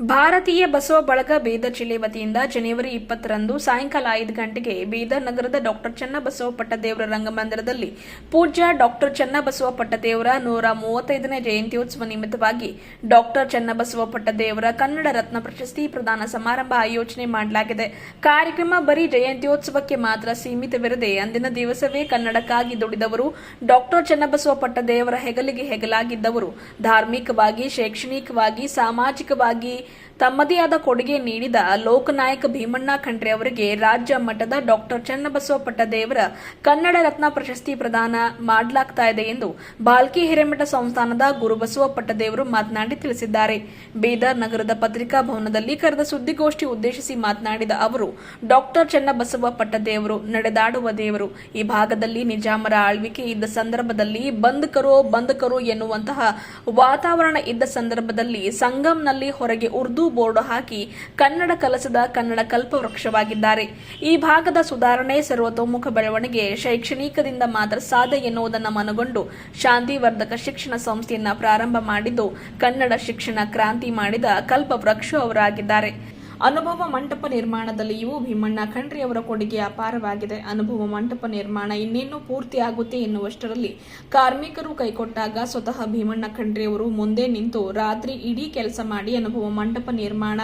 ಭಾರತೀಯ ಬಸವ ಬಳಗ ಬೀದರ್ ಜಿಲ್ಲೆ ವತಿಯಿಂದ ಜನವರಿ ಇಪ್ಪತ್ತರಂದು ಸಾಯಂಕಾಲ ಐದು ಗಂಟೆಗೆ ಬೀದರ್ ನಗರದ ಡಾಕ್ಟರ್ ಚನ್ನಬಸವ ಪಟ್ಟದೇವರ ರಂಗಮಂದಿರದಲ್ಲಿ ಪೂಜ್ಯ ಡಾಕ್ಟರ್ ಚನ್ನಬಸವ ಪಟ್ಟದೇವರ ನೂರ ಮೂವತ್ತೈದನೇ ಜಯಂತ್ಯೋತ್ಸವ ನಿಮಿತ್ತವಾಗಿ ಡಾಕ್ಟರ್ ಚನ್ನಬಸವ ಪಟ್ಟದೇವರ ಕನ್ನಡ ರತ್ನ ಪ್ರಶಸ್ತಿ ಪ್ರದಾನ ಸಮಾರಂಭ ಆಯೋಜನೆ ಮಾಡಲಾಗಿದೆ. ಕಾರ್ಯಕ್ರಮ ಬರೀ ಜಯಂತ್ಯೋತ್ಸವಕ್ಕೆ ಮಾತ್ರ ಸೀಮಿತವಿರದೆ ಅಂದಿನ ದಿವಸವೇ ಕನ್ನಡಕ್ಕಾಗಿ ದುಡಿದವರು ಡಾಕ್ಟರ್ ಚನ್ನಬಸವ ಪಟ್ಟದೇವರ ಹೆಗಲಿಗೆ ಹೆಗಲಾಗಿದ್ದವರು. ಧಾರ್ಮಿಕವಾಗಿ, ಶೈಕ್ಷಣಿಕವಾಗಿ, ಸಾಮಾಜಿಕವಾಗಿ ತಮ್ಮದೇ ಆದ ಕೊಡುಗೆ ನೀಡಿದ ಲೋಕನಾಯಕ ಭೀಮಣ್ಣ ಖಂಡ್ರೆ ಅವರಿಗೆ ರಾಜ್ಯ ಮಟ್ಟದ ಡಾಕ್ಟರ್ ಚನ್ನಬಸವ ಪಟ್ಟದೇವರ ಕನ್ನಡ ರತ್ನ ಪ್ರಶಸ್ತಿ ಪ್ರದಾನ ಮಾಡಲಾಗ್ತಾ ಇದೆ ಎಂದು ಬಾಲ್ಕಿ ಹಿರೇಮಠ ಸಂಸ್ಥಾನದ ಗುರುಬಸವ ಪಟ್ಟದೇವರು ಮಾತನಾಡಿ ತಿಳಿಸಿದ್ದಾರೆ. ಬೀದರ್ ನಗರದ ಪತ್ರಿಕಾ ಭವನದಲ್ಲಿ ಕರೆದ ಸುದ್ದಿಗೋಷ್ಠಿ ಉದ್ದೇಶಿಸಿ ಮಾತನಾಡಿದ ಅವರು ಡಾಕ್ಟರ್ ಚನ್ನಬಸವ ಪಟ್ಟದೇವರು ನಡೆದಾಡುವ ದೇವರು. ಈ ಭಾಗದಲ್ಲಿ ನಿಜಾಮರ ಆಳ್ವಿಕೆ ಇದ್ದ ಸಂದರ್ಭದಲ್ಲಿ ಬಂದ್ ಕರೋ ಬಂದ್ ಎನ್ನುವಂತಹ ವಾತಾವರಣ ಇದ್ದ ಸಂದರ್ಭದಲ್ಲಿ ಸಂಗಮ್ನಲ್ಲಿ ಹೊರಗೆ ಉರ್ದು ಬೋರ್ಡ್ ಹಾಕಿ ಕನ್ನಡ ಕಲಸದ ಕನ್ನಡ ಕಲ್ಪವೃಕ್ಷವಾಗಿದ್ದಾರೆ. ಈ ಭಾಗದ ಸುಧಾರಣೆ ಸರ್ವತೋಮುಖ ಬೆಳವಣಿಗೆ ಶೈಕ್ಷಣಿಕದಿಂದ ಮಾತ್ರ ಸಾಧ್ಯ ಎನ್ನುವುದನ್ನು ಮನಗೊಂಡು ಶಾಂತಿವರ್ಧಕ ಶಿಕ್ಷಣ ಸಂಸ್ಥೆಯನ್ನ ಪ್ರಾರಂಭ ಮಾಡಿದ್ದು ಕನ್ನಡ ಶಿಕ್ಷಣ ಕ್ರಾಂತಿ ಮಾಡಿದ ಕಲ್ಪವೃಕ್ಷ ಅವರಾಗಿದ್ದಾರೆ. ಅನುಭವ ಮಂಟಪ ನಿರ್ಮಾಣದಲ್ಲಿಯೂ ಭೀಮಣ್ಣ ಖಂಡ್ರಿ ಅವರ ಕೊಡುಗೆ ಅಪಾರವಾಗಿದೆ. ಅನುಭವ ಮಂಟಪ ನಿರ್ಮಾಣ ಇನ್ನೇನು ಪೂರ್ತಿ ಆಗುತ್ತೆ ಎನ್ನುವಷ್ಟರಲ್ಲಿ ಕಾರ್ಮಿಕರು ಕೈಕೊಟ್ಟಾಗ ಸ್ವತಃ ಭೀಮಣ್ಣ ಖಂಡ್ರಿ ಅವರು ಮುಂದೆ ನಿಂತು ರಾತ್ರಿ ಇಡೀ ಕೆಲಸ ಮಾಡಿ ಅನುಭವ ಮಂಟಪ ನಿರ್ಮಾಣ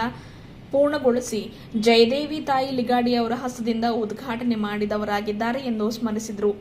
ಪೂರ್ಣಗೊಳಿಸಿ ಜಯದೇವಿ ತಾಯಿ ಲಿಗಾಡಿ ಅವರ ಹಸ್ತದಿಂದ ಉದ್ಘಾಟನೆ ಮಾಡಿದವರಾಗಿದ್ದಾರೆ ಎಂದು ಸ್ಮರಿಸಿದರು.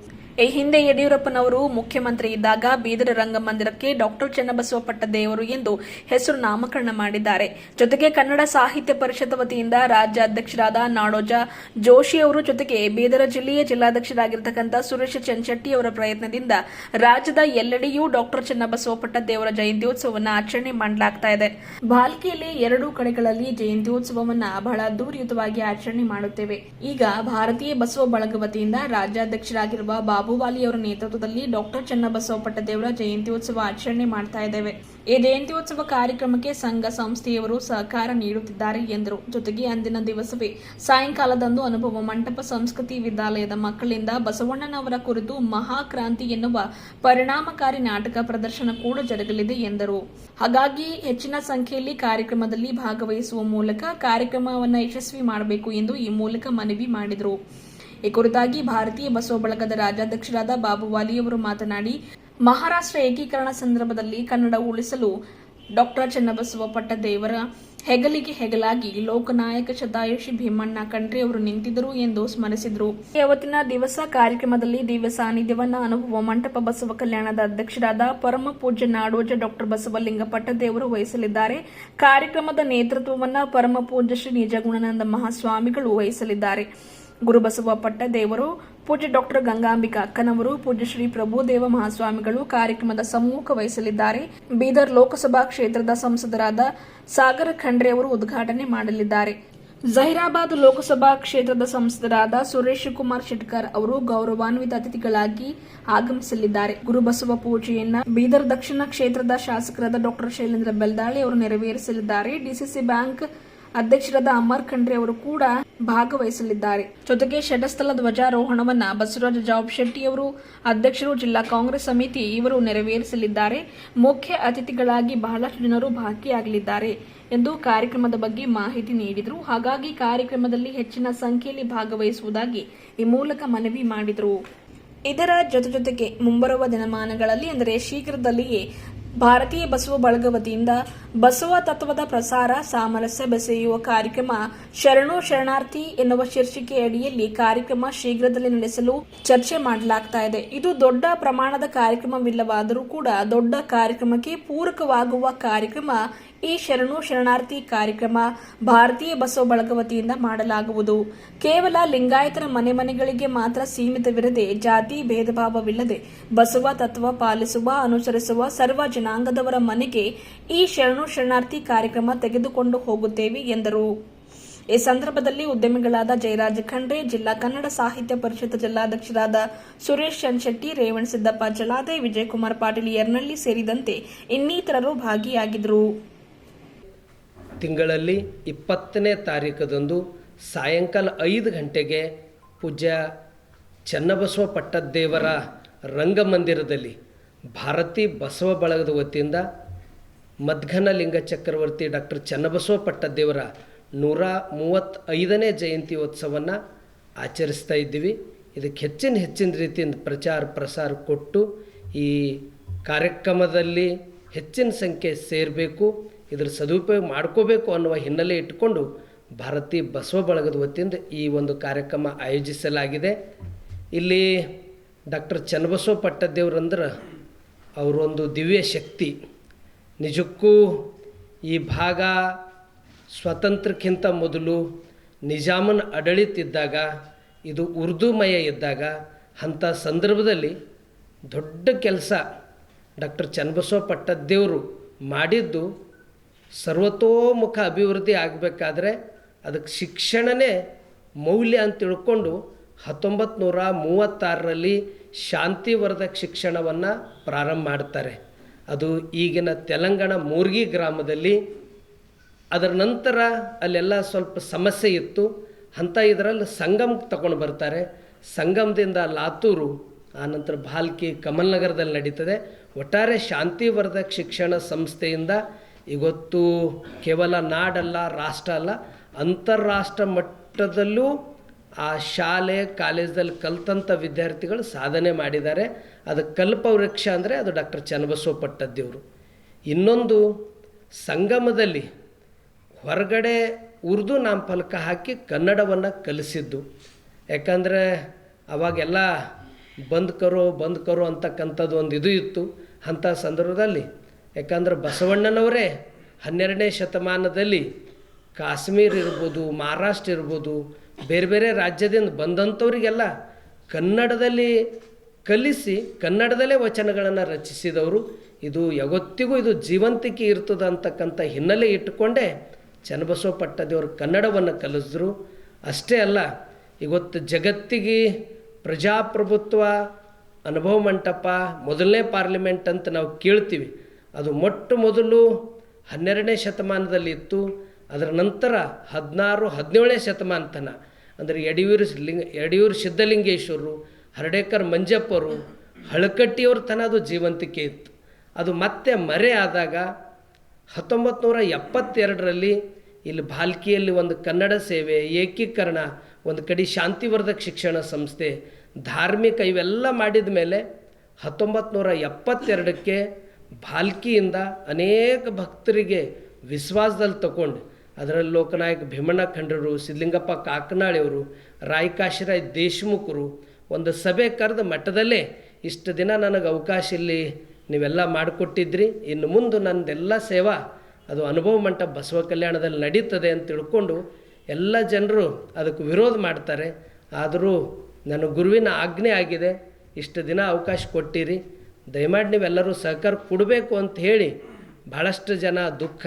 ಈ ಹಿಂದೆ ಯಡಿಯೂರಪ್ಪನವರು ಮುಖ್ಯಮಂತ್ರಿ ಇದ್ದಾಗ ಬೀದರ ರಂಗಮಂದಿರಕ್ಕೆ ಡಾಕ್ಟರ್ ಚನ್ನಬಸವ ಪಟ್ಟದೇವರು ಎಂದು ಹೆಸರು ನಾಮಕರಣ ಮಾಡಿದ್ದಾರೆ. ಜೊತೆಗೆ ಕನ್ನಡ ಸಾಹಿತ್ಯ ಪರಿಷತ್ ವತಿಯಿಂದ ರಾಜ್ಯ ಅಧ್ಯಕ್ಷರಾದ ನಾಡೋಜ ಜೋಶಿ ಅವರು ಜೊತೆಗೆ ಬೀದರ ಜಿಲ್ಲೆಯ ಜಿಲ್ಲಾಧ್ಯಕ್ಷರಾಗಿರ್ತಕ್ಕಂಥ ಸುರೇಶ ಚಂಚಟ್ಟಿ ಅವರ ಪ್ರಯತ್ನದಿಂದ ರಾಜ್ಯದ ಎಲ್ಲೆಡೆಯೂ ಡಾಕ್ಟರ್ ಚನ್ನಬಸವ ಪಟ್ಟದೇವರ ಜಯಂತ್ಯೋತ್ಸವವನ್ನು ಆಚರಣೆ ಮಾಡಲಾಗ್ತಾ ಇದೆ. ಬಾಲ್ಕಿಯಲ್ಲಿ ಎರಡೂ ಕಡೆಗಳಲ್ಲಿ ಜಯಂತ್ಯೋತ್ಸವವನ್ನ ಬಹಳ ಅದ್ದೂರಿಯುತವಾಗಿ ಆಚರಣೆ ಮಾಡುತ್ತೇವೆ. ಈಗ ಭಾರತೀಯ ಬಸವ ಬಳಗ ವತಿಯಿಂದ ರಾಜ್ಯಾಧ್ಯಕ್ಷರಾಗಿರುವ ಬಾಬುವಾಲಿ ಅವರ ನೇತೃತ್ವದಲ್ಲಿ ಡಾಕ್ಟರ್ ಚನ್ನಬಸವ ಪಟ್ಟದೇವರ ಜಯಂತ್ಯೋತ್ಸವ ಆಚರಣೆ ಮಾಡ್ತಾ ಇದ್ದೇವೆ. ಈ ಜಯಂತ್ಯೋತ್ಸವ ಕಾರ್ಯಕ್ರಮಕ್ಕೆ ಸಂಘ ಸಂಸ್ಥೆಯವರು ಸಹಕಾರ ನೀಡುತ್ತಿದ್ದಾರೆ ಎಂದರು. ಜೊತೆಗೆ ಅಂದಿನ ದಿವಸವೇ ಸಾಯಂಕಾಲದಂದು ಅನುಭವ ಮಂಟಪ ಸಂಸ್ಕೃತಿ ವಿದ್ಯಾಲಯದ ಮಕ್ಕಳಿಂದ ಬಸವಣ್ಣನವರ ಕುರಿತು ಮಹಾಕ್ರಾಂತಿ ಎನ್ನುವ ಪರಿಣಾಮಕಾರಿ ನಾಟಕ ಪ್ರದರ್ಶನ ಕೂಡ ಜರುಗಲಿದೆ ಎಂದರು. ಹಾಗಾಗಿ ಹೆಚ್ಚಿನ ಸಂಖ್ಯೆಯಲ್ಲಿ ಕಾರ್ಯಕ್ರಮದಲ್ಲಿ ಭಾಗವಹಿಸುವ ಮೂಲಕ ಕಾರ್ಯಕ್ರಮವನ್ನು ಯಶಸ್ವಿ ಮಾಡಬೇಕು ಎಂದು ಈ ಮೂಲಕ ಮನವಿ ಮಾಡಿದರು. ಈ ಕುರಿತಾಗಿ ಭಾರತೀಯ ಬಸವ ಬಳಗದ ರಾಜ್ಯಾಧ್ಯಕ್ಷರಾದ ಬಾಬುವಾಲಿ ಅವರು ಮಾತನಾಡಿ, ಮಹಾರಾಷ್ಟ್ರ ಏಕೀಕರಣ ಸಂದರ್ಭದಲ್ಲಿ ಕನ್ನಡ ಉಳಿಸಲು ಡಾಕ್ಟರ್ ಚನ್ನಬಸವ ಪಟ್ಟದೇವರ ಹೆಗಲಿಗೆ ಹೆಗಲಾಗಿ ಲೋಕನಾಯಕ ಶತಾಯುಷಿ ಭೀಮಣ್ಣ ಖಂಡ್ರೆ ಅವರು ನಿಂತಿದ್ದರು ಎಂದು ಸ್ಮರಿಸಿದರು. ಅವತ್ತಿನ ದಿವಸ ಕಾರ್ಯಕ್ರಮದಲ್ಲಿ ದಿವ್ಯ ಸಾನ್ನಿಧ್ಯವನ್ನ ಅನುಭವ ಮಂಟಪ ಬಸವ ಕಲ್ಯಾಣದ ಅಧ್ಯಕ್ಷರಾದ ಪರಮ ಪೂಜ್ಯ ನಾಡೋಜ ಡಾಕ್ಟರ್ ಬಸವಲಿಂಗ ಪಟ್ಟದೇವರು ವಹಿಸಲಿದ್ದಾರೆ. ಕಾರ್ಯಕ್ರಮದ ನೇತೃತ್ವವನ್ನು ಪರಮ ಪೂಜ್ಯ ಶ್ರೀ ನಿಜಗುಣಾನಂದ ಮಹಾಸ್ವಾಮಿಗಳು ವಹಿಸಲಿದ್ದಾರೆ. ಗುರುಬಸವ ಪಟ್ಟದೇವರು ಪೂಜ್ಯ ಡಾಕ್ಟರ್ ಗಂಗಾಂಬಿಕಾ ಅಕ್ಕನವರು, ಪೂಜ್ಯ ಶ್ರೀ ಪ್ರಭುದೇವ ಮಹಾಸ್ವಾಮಿಗಳು ಕಾರ್ಯಕ್ರಮದ ಸಮ್ಮುಖ ವಹಿಸಲಿದ್ದಾರೆ. ಬೀದರ್ ಲೋಕಸಭಾ ಕ್ಷೇತ್ರದ ಸಂಸದರಾದ ಸಾಗರ ಖಂಡ್ರೆ ಅವರು ಉದ್ಘಾಟನೆ ಮಾಡಲಿದ್ದಾರೆ. ಜಹೀರಾಬಾದ್ ಲೋಕಸಭಾ ಕ್ಷೇತ್ರದ ಸಂಸದರಾದ ಸುರೇಶ್ ಕುಮಾರ್ ಶೆಟ್ಕರ್ ಅವರು ಗೌರವಾನ್ವಿತ ಅತಿಥಿಗಳಾಗಿ ಆಗಮಿಸಲಿದ್ದಾರೆ. ಗುರುಬಸವ ಪೂಜೆಯನ್ನ ಬೀದರ್ ದಕ್ಷಿಣ ಕ್ಷೇತ್ರದ ಶಾಸಕರಾದ ಡಾಕ್ಟರ್ ಶೈಲೇಂದ್ರ ಬೆಲ್ದಾಳಿ ಅವರು ನೆರವೇರಿಸಲಿದ್ದಾರೆ. ಡಿಸಿಸಿ ಬ್ಯಾಂಕ್ ಅಧ್ಯಕ್ಷರಾದ ಅಮರ್ ಖಂಡ್ರೆ ಅವರು ಕೂಡ ಭಾಗವಹಿಸಲಿದ್ದಾರೆ. ಜೊತೆಗೆ ಷಟಸ್ಥಲ ಧ್ವಜಾರೋಹಣವನ್ನ ಬಸವರಾಜ ಜಾಬ್ ಶೆಟ್ಟಿ ಅವರು ಅಧ್ಯಕ್ಷರು, ಜಿಲ್ಲಾ ಕಾಂಗ್ರೆಸ್ ಸಮಿತಿ ಇವರು ನೆರವೇರಿಸಲಿದ್ದಾರೆ. ಮುಖ್ಯ ಅತಿಥಿಗಳಾಗಿ ಬಹಳಷ್ಟು ಜನರು ಭಾಗಿಯಾಗಲಿದ್ದಾರೆ ಎಂದು ಕಾರ್ಯಕ್ರಮದ ಬಗ್ಗೆ ಮಾಹಿತಿ ನೀಡಿದರು. ಹಾಗಾಗಿ ಕಾರ್ಯಕ್ರಮದಲ್ಲಿ ಹೆಚ್ಚಿನ ಸಂಖ್ಯೆಯಲ್ಲಿ ಭಾಗವಹಿಸುವುದಾಗಿ ಈ ಮೂಲಕ ಮನವಿ ಮಾಡಿದರು. ಇದರ ಜೊತೆ ಜೊತೆಗೆ ಮುಂಬರುವ ದಿನಮಾನಗಳಲ್ಲಿ, ಅಂದರೆ ಶೀಘ್ರದಲ್ಲಿಯೇ ಭಾರತೀಯ ಬಸವ ಬಳಗ ವತಿಯಿಂದ ಬಸವ ತತ್ವದ ಪ್ರಸಾರ ಸಾಮರಸ್ಯ ಬೆಸೆಯುವ ಕಾರ್ಯಕ್ರಮ ಶರಣು ಶರಣಾರ್ಥಿ ಎನ್ನುವ ಶೀರ್ಷಿಕೆ ಅಡಿಯಲ್ಲಿ ಕಾರ್ಯಕ್ರಮ ಶೀಘ್ರದಲ್ಲಿ ನಡೆಸಲು ಚರ್ಚೆ ಮಾಡಲಾಗ್ತಾ ಇದೆ. ಇದು ದೊಡ್ಡ ಪ್ರಮಾಣದ ಕಾರ್ಯಕ್ರಮವಿಲ್ಲವಾದರೂ ಕೂಡ ದೊಡ್ಡ ಕಾರ್ಯಕ್ರಮಕ್ಕೆ ಪೂರಕವಾಗುವ ಕಾರ್ಯಕ್ರಮ ಈ ಶರಣು ಶರಣಾರ್ಥಿ ಕಾರ್ಯಕ್ರಮ ಭಾರತೀಯ ಬಸವ ಬಳಗ ವತಿಯಿಂದ ಮಾಡಲಾಗುವುದು. ಕೇವಲ ಲಿಂಗಾಯತರ ಮನೆ ಮನೆಗಳಿಗೆ ಮಾತ್ರ ಸೀಮಿತವಿರದೆ ಜಾತಿ ಭೇದ ಭಾವವಿಲ್ಲದೆ ಬಸವ ತತ್ವ ಪಾಲಿಸುವ, ಅನುಸರಿಸುವ ಸರ್ವ ಜನಾಂಗದವರ ಮನೆಗೆ ಈ ಶರಣು ಶರಣಾರ್ಥಿ ಕಾರ್ಯಕ್ರಮ ತೆಗೆದುಕೊಂಡು ಹೋಗುತ್ತೇವೆ ಎಂದರು. ಈ ಸಂದರ್ಭದಲ್ಲಿ ಉದ್ಯಮಿಗಳಾದ ಜಯರಾಜ ಖಂಡ್ರೆ, ಜಿಲ್ಲಾ ಕನ್ನಡ ಸಾಹಿತ್ಯ ಪರಿಷತ್ ಜಿಲ್ಲಾಧ್ಯಕ್ಷರಾದ ಸುರೇಶ್ ಚನ್ಶೆಟ್ಟಿ ಶೆಟ್ಟಿ ಸಿದ್ದಪ್ಪ ಜಲಾದೆ ವಿಜಯಕುಮಾರ್ ಪಾಟೀಲ್, ಯರ್ನಳ್ಳಿ ಸೇರಿದಂತೆ ಇನ್ನಿತರರು ಭಾಗಿಯಾಗಿದ್ದರು. ತಿಂಗಳಲ್ಲಿ ಇಪ್ಪತ್ತನೇ ತಾರೀಕದಂದು ಸಾಯಂಕಾಲ ಐದು ಗಂಟೆಗೆ ಪೂಜ್ಯ ಚನ್ನಬಸವ ಪಟ್ಟದ್ದೇವರ ರಂಗಮಂದಿರದಲ್ಲಿ ಭಾರತಿ ಬಸವ ಬಳಗದ ವತಿಯಿಂದ ಮದ್ಘನ ಲಿಂಗ ಚಕ್ರವರ್ತಿ ಡಾಕ್ಟರ್ ಚನ್ನಬಸವ ಪಟ್ಟದ್ದೇವರ ನೂರ ಮೂವತ್ತೈದನೇ ಜಯಂತ್ಯೋತ್ಸವವನ್ನು ಆಚರಿಸ್ತಾ ಇದ್ದೀವಿ. ಇದಕ್ಕೆ ಹೆಚ್ಚಿನ ಹೆಚ್ಚಿನ ರೀತಿಯಿಂದ ಪ್ರಚಾರ ಪ್ರಸಾರ ಕೊಟ್ಟು ಈ ಕಾರ್ಯಕ್ರಮದಲ್ಲಿ ಹೆಚ್ಚಿನ ಸಂಖ್ಯೆ ಸೇರಬೇಕು. ಇದರ ಸದುಪಯೋಗ ಮಾಡ್ಕೋಬೇಕು ಅನ್ನುವ ಹಿನ್ನೆಲೆ ಇಟ್ಟುಕೊಂಡು ಭಾರತೀಯ ಬಸವ ಬಳಗದ ವತಿಯಿಂದ ಈ ಒಂದು ಕಾರ್ಯಕ್ರಮ ಆಯೋಜಿಸಲಾಗಿದೆ. ಇಲ್ಲಿ ಡಾಕ್ಟರ್ ಚನ್ನಬಸವ ಪಟ್ಟದೇವ್ರಂದ್ರೆ ಅವರೊಂದು ದಿವ್ಯ ಶಕ್ತಿ. ನಿಜಕ್ಕೂ ಈ ಭಾಗ ಸ್ವಾತಂತ್ರ್ಯಕ್ಕಿಂತ ಮೊದಲು ನಿಜಾಮನ ಆಡಳಿತ ಇದ್ದಾಗ, ಇದು ಉರ್ದುಮಯ ಇದ್ದಾಗ, ಅಂಥ ಸಂದರ್ಭದಲ್ಲಿ ದೊಡ್ಡ ಕೆಲಸ ಡಾಕ್ಟರ್ ಚನ್ನಬಸವ ಪಟ್ಟದ್ದೇವರು ಮಾಡಿದ್ದು ಸರ್ವತೋಮುಖ ಅಭಿವೃದ್ಧಿ ಆಗಬೇಕಾದ್ರೆ ಅದಕ್ಕೆ ಶಿಕ್ಷಣನೇ ಮೌಲ್ಯ ಅಂತ ತಿಳ್ಕೊಂಡು ಹತ್ತೊಂಬತ್ತು ನೂರ ಮೂವತ್ತಾರರಲ್ಲಿ ಶಾಂತಿವರ್ಧಕ ಶಿಕ್ಷಣವನ್ನು ಪ್ರಾರಂಭ ಮಾಡ್ತಾರೆ. ಅದು ಈಗಿನ ತೆಲಂಗಾಣ ಮೂರ್ಗಿ ಗ್ರಾಮದಲ್ಲಿ. ಅದರ ನಂತರ ಅಲ್ಲೆಲ್ಲ ಸ್ವಲ್ಪ ಸಮಸ್ಯೆ ಇತ್ತು. ಅಂಥ ಇದರಲ್ಲಿ ಸಂಗಮ್ ತಗೊಂಡು ಬರ್ತಾರೆ. ಸಂಗಮದಿಂದ ಲಾತೂರು ಆನಂತರ ಭಾಲ್ಕಿ, ಕಮಲ್ನಗರದಲ್ಲಿ ನಡೀತದೆ. ಒಟ್ಟಾರೆ ಶಾಂತಿವರ್ಧಕ ಶಿಕ್ಷಣ ಸಂಸ್ಥೆಯಿಂದ ಇವತ್ತು ಕೇವಲ ನಾಡಲ್ಲ, ರಾಷ್ಟ್ರ ಅಲ್ಲ, ಅಂತಾರಾಷ್ಟ್ರ ಮಟ್ಟದಲ್ಲೂ ಆ ಶಾಲೆ ಕಾಲೇಜಲ್ಲಿ ಕಲ್ತಂಥ ವಿದ್ಯಾರ್ಥಿಗಳು ಸಾಧನೆ ಮಾಡಿದ್ದಾರೆ. ಅದು ಕಲ್ಪವೃಕ್ಷ ಅಂದರೆ ಅದು ಡಾಕ್ಟರ್ ಚನ್ನಬಸವ ಪಟ್ಟದ್ದೇವರು. ಇನ್ನೊಂದು, ಸಂಗಮದಲ್ಲಿ ಹೊರಗಡೆ ಉರ್ದು ನಾಮಫಲಕ ಹಾಕಿ ಕನ್ನಡವನ್ನು ಕಲಿಸಿದ್ದು. ಯಾಕಂದರೆ ಅವಾಗೆಲ್ಲ ಬಂದ್ ಕರೋ ಬಂದ್ ಕರೋ ಅಂತಕ್ಕಂಥದ್ದು ಒಂದು ಇದು ಇತ್ತು. ಅಂಥ ಸಂದರ್ಭದಲ್ಲಿ ಯಾಕಂದ್ರೆ ಬಸವಣ್ಣನವರೇ ಹನ್ನೆರಡನೇ ಶತಮಾನದಲ್ಲಿ ಕಾಶ್ಮೀರ್ ಇರ್ಬೋದು, ಮಹಾರಾಷ್ಟ್ರ ಇರ್ಬೋದು, ಬೇರೆ ಬೇರೆ ರಾಜ್ಯದಿಂದ ಬಂದಂಥವರಿಗೆಲ್ಲ ಕನ್ನಡದಲ್ಲಿ ಕಲಿಸಿ, ಕನ್ನಡದಲ್ಲೇ ವಚನಗಳನ್ನು ರಚಿಸಿದವರು. ಇದು ಯಾವತ್ತಿಗೂ ಇದು ಜೀವಂತಿಕೆ ಇರ್ತದೆ ಅಂತಕ್ಕಂಥ ಹಿನ್ನೆಲೆ ಇಟ್ಟುಕೊಂಡೇ ಚನ್ನಬಸವ ಪಟ್ಟದೇವರು ಕನ್ನಡವನ್ನು ಕಲಿಸಿದ್ರು. ಅಷ್ಟೇ ಅಲ್ಲ, ಇವತ್ತು ಜಗತ್ತಿಗೆ ಪ್ರಜಾಪ್ರಭುತ್ವ, ಅನುಭವ ಮಂಟಪ, ಮೊದಲನೇ ಪಾರ್ಲಿಮೆಂಟ್ ಅಂತ ನಾವು ಕೇಳ್ತೀವಿ. ಅದು ಮೊಟ್ಟ ಮೊದಲು ಹನ್ನೆರಡನೇ ಶತಮಾನದಲ್ಲಿ ಇತ್ತು. ಅದರ ನಂತರ ಹದಿನಾರು, ಹದಿನೇಳನೇ ಶತಮಾನ ತನ ಅಂದರೆ ಯಡಿಯೂರು ಲಿಂಗ, ಯಡಿಯೂರು ಸಿದ್ಧಲಿಂಗೇಶ್ವರರು ಹರ್ಡೇಕರ್ ಮಂಜಪ್ಪರು, ಹಳಕಟ್ಟಿಯವ್ರ ತನ ಅದು ಜೀವಂತಿಕೆ ಇತ್ತು. ಅದು ಮತ್ತೆ ಮರೆ ಆದಾಗ ಹತ್ತೊಂಬತ್ತು ನೂರ ಎಪ್ಪತ್ತೆರಡರಲ್ಲಿ ಇಲ್ಲಿ ಭಾಲ್ಕಿಯಲ್ಲಿ ಒಂದು ಕನ್ನಡ ಸೇವೆ, ಏಕೀಕರಣ, ಒಂದು ಕಡೆ ಶಾಂತಿವರ್ಧಕ ಶಿಕ್ಷಣ ಸಂಸ್ಥೆ, ಧಾರ್ಮಿಕ ಇವೆಲ್ಲ ಮಾಡಿದ ಮೇಲೆ ಹತ್ತೊಂಬತ್ತು ನೂರ ಎಪ್ಪತ್ತೆರಡಕ್ಕೆ ಭಾಲ್ಕಿಯಿಂದ ಅನೇಕ ಭಕ್ತರಿಗೆ ವಿಶ್ವಾಸದಲ್ಲಿ ತಗೊಂಡು ಅದರಲ್ಲಿ ಲೋಕನಾಯಕ ಭೀಮಣ್ಣ ಖಂಡರು ಸಿದ್ಧಲಿಂಗಪ್ಪ ಕಾಕನಾಳಿಯವರು, ರಾಯಕಾಶಿರಾಯ್ ದೇಶಮುಖರು ಒಂದು ಸಭೆ ಕರೆದ ಮಠದಲ್ಲೇ ಇಷ್ಟು ದಿನ ನನಗೆ ಅವಕಾಶ ಇಲ್ಲಿ ನೀವೆಲ್ಲ ಮಾಡಿಕೊಟ್ಟಿದ್ರಿ. ಇನ್ನು ಮುಂದೆ ನನ್ನದೆಲ್ಲ ಸೇವಾ ಅದು ಅನುಭವ ಮಂಟಪ ಬಸವ ಕಲ್ಯಾಣದಲ್ಲಿ ನಡೀತದೆ ಅಂತ ತಿಳ್ಕೊಂಡು ಎಲ್ಲ ಜನರು ಅದಕ್ಕೆ ವಿರೋಧ ಮಾಡ್ತಾರೆ. ಆದರೂ ನನ್ನ ಗುರುವಿನ ಆಜ್ಞೆ ಆಗಿದೆ. ಇಷ್ಟು ದಿನ ಅವಕಾಶ ಕೊಟ್ಟಿರಿ. ದಯಮಾಡಿ ನೀವೆಲ್ಲರೂ ಸಹಕಾರ ಕೊಡಬೇಕು ಅಂತ ಹೇಳಿ ಭಾಳಷ್ಟು ಜನ ದುಃಖ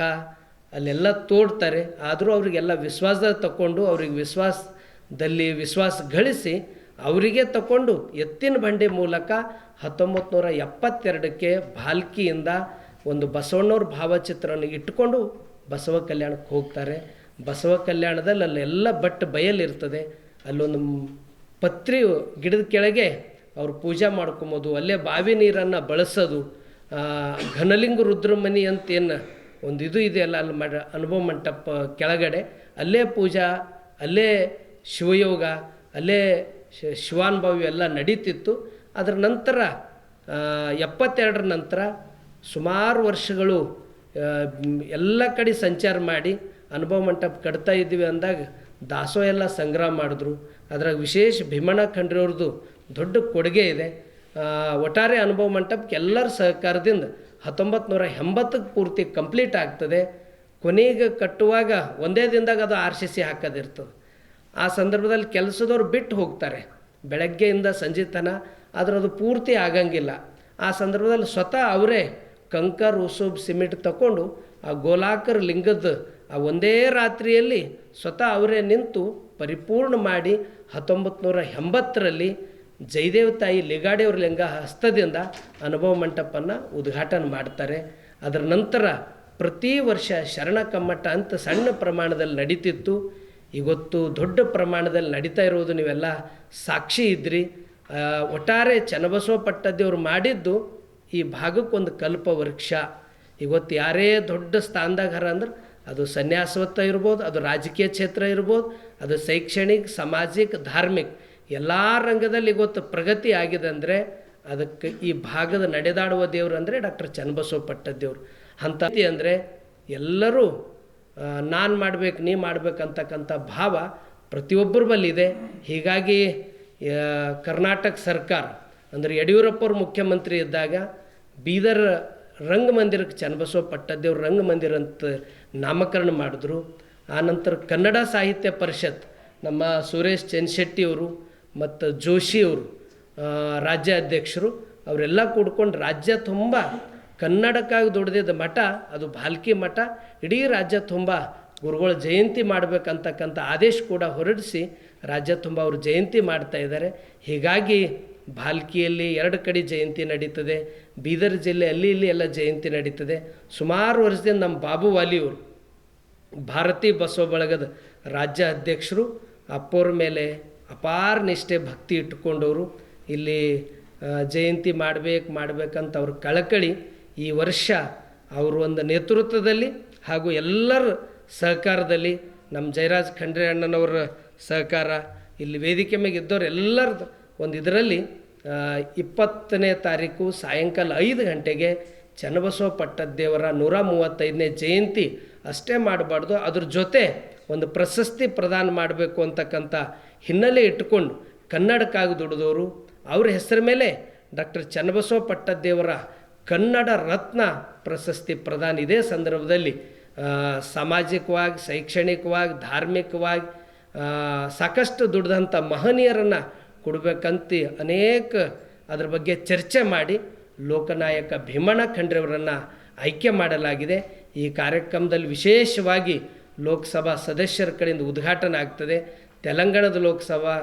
ಅಲ್ಲೆಲ್ಲ ತೋಡ್ತಾರೆ. ಆದರೂ ಅವರಿಗೆಲ್ಲ ವಿಶ್ವಾಸದಲ್ಲಿ ತಗೊಂಡು ಅವ್ರಿಗೆ ವಿಶ್ವಾಸದಲ್ಲಿ ವಿಶ್ವಾಸ ಗಳಿಸಿ ಅವರಿಗೆ ತಗೊಂಡು ಎತ್ತಿನ ಬಂಡಿ ಮೂಲಕ ಹತ್ತೊಂಬತ್ತು ನೂರ ಎಪ್ಪತ್ತೆರಡಕ್ಕೆ ಭಾಲ್ಕಿಯಿಂದ ಒಂದು ಬಸವಣ್ಣವ್ರ ಭಾವಚಿತ್ರವನ್ನು ಇಟ್ಟುಕೊಂಡು ಬಸವ ಕಲ್ಯಾಣಕ್ಕೆ ಹೋಗ್ತಾರೆ. ಬಸವ ಕಲ್ಯಾಣದಲ್ಲಿ ಅಲ್ಲೆಲ್ಲ ಬಟ್ ಬಯಲಿರ್ತದೆ. ಅಲ್ಲೊಂದು ಪತ್ರಿ ಗಿಡದ ಕೆಳಗೆ ಅವ್ರು ಪೂಜೆ ಮಾಡ್ಕೊಬೋದು ಅಲ್ಲೇ ಬಾವಿ ನೀರನ್ನು ಬಳಸೋದು ಘನಲಿಂಗ ರುದ್ರಮನಿ ಅಂತ ಏನು ಒಂದು ಇದು ಇದೆಯಲ್ಲ ಅಲ್ಲಿ ಮಾಡ ಅನುಭವ ಮಂಟಪ ಕೆಳಗಡೆ. ಅಲ್ಲೇ ಪೂಜಾ, ಅಲ್ಲೇ ಶಿವಯೋಗ, ಅಲ್ಲೇ ಶಿವಾನುಭವಿ ಎಲ್ಲ ನಡೀತಿತ್ತು. ಅದರ ನಂತರ ಎಪ್ಪತ್ತೆರಡರ ನಂತರ ಸುಮಾರು ವರ್ಷಗಳು ಎಲ್ಲ ಕಡೆ ಸಂಚಾರ ಮಾಡಿ ಅನುಭವ ಮಂಟಪ ಕಟ್ತಾ ಇದ್ದೀವಿ ಅಂದಾಗ ದಾಸೋ ಎಲ್ಲ ಸಂಗ್ರಹ ಮಾಡಿದ್ರು. ಅದ್ರಾಗ ವಿಶೇಷ ಭೀಮಣ್ಣ ಖಂಡ್ರಿಯವ್ರದ್ದು ದೊಡ್ಡ ಕೊಡುಗೆ ಇದೆ. ಒಟ್ಟಾರೆ ಅನುಭವ ಮಂಟಪಕ್ಕೆ ಎಲ್ಲರ ಸಹಕಾರದಿಂದ ಹತ್ತೊಂಬತ್ತು ನೂರ ಎಂಬತ್ತಕ್ಕೆ ಪೂರ್ತಿ ಕಂಪ್ಲೀಟ್ ಆಗ್ತದೆ. ಕೊನೆಗೆ ಕಟ್ಟುವಾಗ ಒಂದೇ ದಿನದಾಗ ಅದು ಆರ್ ಸಿ ಸಿ ಹಾಕೋದಿರ್ತದೆ. ಆ ಸಂದರ್ಭದಲ್ಲಿ ಕೆಲಸದವ್ರು ಬಿಟ್ಟು ಹೋಗ್ತಾರೆ. ಬೆಳಗ್ಗೆಯಿಂದ ಸಂಜೆ ತನಕ ಆದರೆ ಅದು ಪೂರ್ತಿ ಆಗಂಗಿಲ್ಲ. ಆ ಸಂದರ್ಭದಲ್ಲಿ ಸ್ವತಃ ಅವರೇ ಕಂಕರ್ ಉಸುಬ್ ಸಿಮೆಂಟ್ ತಗೊಂಡು ಆ ಗೋಲಾಕರ್ ಲಿಂಗದ ಆ ಒಂದೇ ರಾತ್ರಿಯಲ್ಲಿ ಸ್ವತಃ ಅವರೇ ನಿಂತು ಪರಿಪೂರ್ಣ ಮಾಡಿ ಹತ್ತೊಂಬತ್ತು ನೂರ ಎಂಬತ್ತರಲ್ಲಿ ಜಯದೇವ ತಾಯಿ ಲಿಗಾಡಿಯವ್ರ ಲಿಂಗ ಹಸ್ತದಿಂದ ಅನುಭವ ಮಂಟಪನ್ನು ಉದ್ಘಾಟನೆ ಮಾಡ್ತಾರೆ. ಅದರ ನಂತರ ಪ್ರತಿ ವರ್ಷ ಶರಣ ಕಮ್ಮಟ ಅಂತ ಸಣ್ಣ ಪ್ರಮಾಣದಲ್ಲಿ ನಡೀತಿತ್ತು. ಇವತ್ತು ದೊಡ್ಡ ಪ್ರಮಾಣದಲ್ಲಿ ನಡೀತಾ ಇರೋದು ನೀವೆಲ್ಲ ಸಾಕ್ಷಿ ಇದ್ರಿ. ಒಟ್ಟಾರೆ ಚನ್ನಬಸವ ಪಟ್ಟದೇವ್ರು ಮಾಡಿದ್ದು ಈ ಭಾಗಕ್ಕೊಂದು ಕಲ್ಪ ವೃಕ್ಷ. ಇವತ್ತು ಯಾರೇ ದೊಡ್ಡ ಸ್ಥಾನದಾಗ ಹರ ಅಂದ್ರೆ ಅದು ಸನ್ಯಾಸವತ್ತ ಇರ್ಬೋದು, ಅದು ರಾಜಕೀಯ ಕ್ಷೇತ್ರ ಇರ್ಬೋದು, ಅದು ಶೈಕ್ಷಣಿಕ, ಸಾಮಾಜಿಕ, ಧಾರ್ಮಿಕ. ಎಲ್ಲ ರಂಗದಲ್ಲಿ ಇವತ್ತು ಪ್ರಗತಿ ಆಗಿದೆ ಅಂದರೆ ಅದಕ್ಕೆ ಈ ಭಾಗದ ನಡೆದಾಡುವ ದೇವರು ಅಂದರೆ ಡಾಕ್ಟರ್ ಚನ್ನಬಸವ ಪಟ್ಟದೇವ್ರು ಅಂಥ ಅಂದರೆ ಎಲ್ಲರೂ ನಾನು ಮಾಡ್ಬೇಕು, ನೀ ಮಾಡ್ಬೇಕಂತಕ್ಕಂಥ ಭಾವ ಪ್ರತಿಯೊಬ್ಬರ ಬಲ್ಲಿದೆ ಹೀಗಾಗಿ ಕರ್ನಾಟಕ ಸರ್ಕಾರ, ಅಂದರೆ ಯಡಿಯೂರಪ್ಪವ್ರ ಮುಖ್ಯಮಂತ್ರಿ ಇದ್ದಾಗ ಬೀದರ್ ರಂಗಮಂದಿರಕ್ಕೆ ಚನ್ನಬಸವ ಪಟ್ಟದೇವ್ರ ರಂಗಮಂದಿರ ಅಂತ ನಾಮಕರಣ ಮಾಡಿದ್ರು. ಆನಂತರ ಕನ್ನಡ ಸಾಹಿತ್ಯ ಪರಿಷತ್ ನಮ್ಮ ಸುರೇಶ್ ಚನ್ಶೆಟ್ಟಿಯವರು ಮತ್ತು ಜೋಶಿಯವರು ರಾಜ್ಯ ಅಧ್ಯಕ್ಷರು ಅವರೆಲ್ಲ ಕೂಡ್ಕೊಂಡು ರಾಜ್ಯ ತುಂಬ ಕನ್ನಡಕ್ಕಾಗಿ ದುಡ್ದಿದ್ದ ಮಠ, ಅದು ಭಾಲ್ಕಿ ಮಠ. ಇಡೀ ರಾಜ್ಯ ತುಂಬ ಗುರುಗಳ ಜಯಂತಿ ಮಾಡಬೇಕಂತಕ್ಕಂಥ ಆದೇಶ ಕೂಡ ಹೊರಡಿಸಿ ರಾಜ್ಯ ತುಂಬ ಅವರು ಜಯಂತಿ ಮಾಡ್ತಾ ಇದ್ದಾರೆ. ಹೀಗಾಗಿ ಭಾಲ್ಕಿಯಲ್ಲಿ ಎರಡು ಕಡೆ ಜಯಂತಿ ನಡೀತದೆ. ಬೀದರ್ ಜಿಲ್ಲೆ ಅಲ್ಲಿ ಇಲ್ಲಿ ಎಲ್ಲ ಜಯಂತಿ ನಡೀತದೆ. ಸುಮಾರು ವರ್ಷದಿಂದ ನಮ್ಮ ಬಾಬು ವಾಲಿಯವರು ಭಾರತೀ ಬಸವ ಬಳಗದ ರಾಜ್ಯ ಅಧ್ಯಕ್ಷರು ಅಪ್ಪೋರ ಮೇಲೆ ಅಪಾರ ನಿಷ್ಠೆ, ಭಕ್ತಿ ಇಟ್ಟುಕೊಂಡವರು. ಇಲ್ಲಿ ಜಯಂತಿ ಮಾಡ್ಬೇಕು, ಮಾಡ್ಬೇಕಂತ ಅವ್ರ ಕಳಕಳಿ ಈ ವರ್ಷ ಅವ್ರ ಒಂದು ನೇತೃತ್ವದಲ್ಲಿ ಹಾಗೂ ಎಲ್ಲರ ಸಹಕಾರದಲ್ಲಿ ನಮ್ಮ ಜಯರಾಜ್ ಖಂಡ್ರೆ ಅಣ್ಣನವರ ಸಹಕಾರ, ಇಲ್ಲಿ ವೇದಿಕೆ ಮೇಲೆ ಇದ್ದವ್ರು ಎಲ್ಲರದ್ದು ಒಂದು ಇದರಲ್ಲಿ ಇಪ್ಪತ್ತನೇ ತಾರೀಕು ಸಾಯಂಕಾಲ ಐದು ಗಂಟೆಗೆ ಚನ್ನಬಸವ ಪಟ್ಟದ್ದೇವರ ನೂರ ಮೂವತ್ತೈದನೇ ಜಯಂತಿ ಅಷ್ಟೇ ಮಾಡಬಾರ್ದು. ಅದ್ರ ಜೊತೆ ಒಂದು ಪ್ರಶಸ್ತಿ ಪ್ರದಾನ ಮಾಡಬೇಕು ಅಂತಕ್ಕಂಥ ಹಿನ್ನೆಲೆ ಇಟ್ಟುಕೊಂಡು ಕನ್ನಡಕ್ಕಾಗಿ ದುಡಿದವರು, ಅವರ ಹೆಸರ ಮೇಲೆ ಡಾಕ್ಟರ್ ಚನ್ನಬಸವ ಪಟ್ಟದೇವರ ಕನ್ನಡ ರತ್ನ ಪ್ರಶಸ್ತಿ ಪ್ರದಾನ ಇದೇ ಸಂದರ್ಭದಲ್ಲಿ ಸಾಮಾಜಿಕವಾಗಿ, ಶೈಕ್ಷಣಿಕವಾಗಿ, ಧಾರ್ಮಿಕವಾಗಿ ಸಾಕಷ್ಟು ದುಡ್ದಂಥ ಮಹನೀಯರನ್ನು ಕೊಡಬೇಕಂತ ಅನೇಕ ಅದ್ರ ಬಗ್ಗೆ ಚರ್ಚೆ ಮಾಡಿ ಲೋಕನಾಯಕ ಭೀಮಣ್ಣ ಖಂಡ್ರೆಯವರನ್ನು ಆಯ್ಕೆ ಮಾಡಲಾಗಿದೆ. ಈ ಕಾರ್ಯಕ್ರಮದಲ್ಲಿ ವಿಶೇಷವಾಗಿ ಲೋಕಸಭಾ ಸದಸ್ಯರ ಕಡೆಯಿಂದ ಉದ್ಘಾಟನೆ ಆಗ್ತದೆ. ತೆಲಂಗಾಣದ ಲೋಕಸಭಾ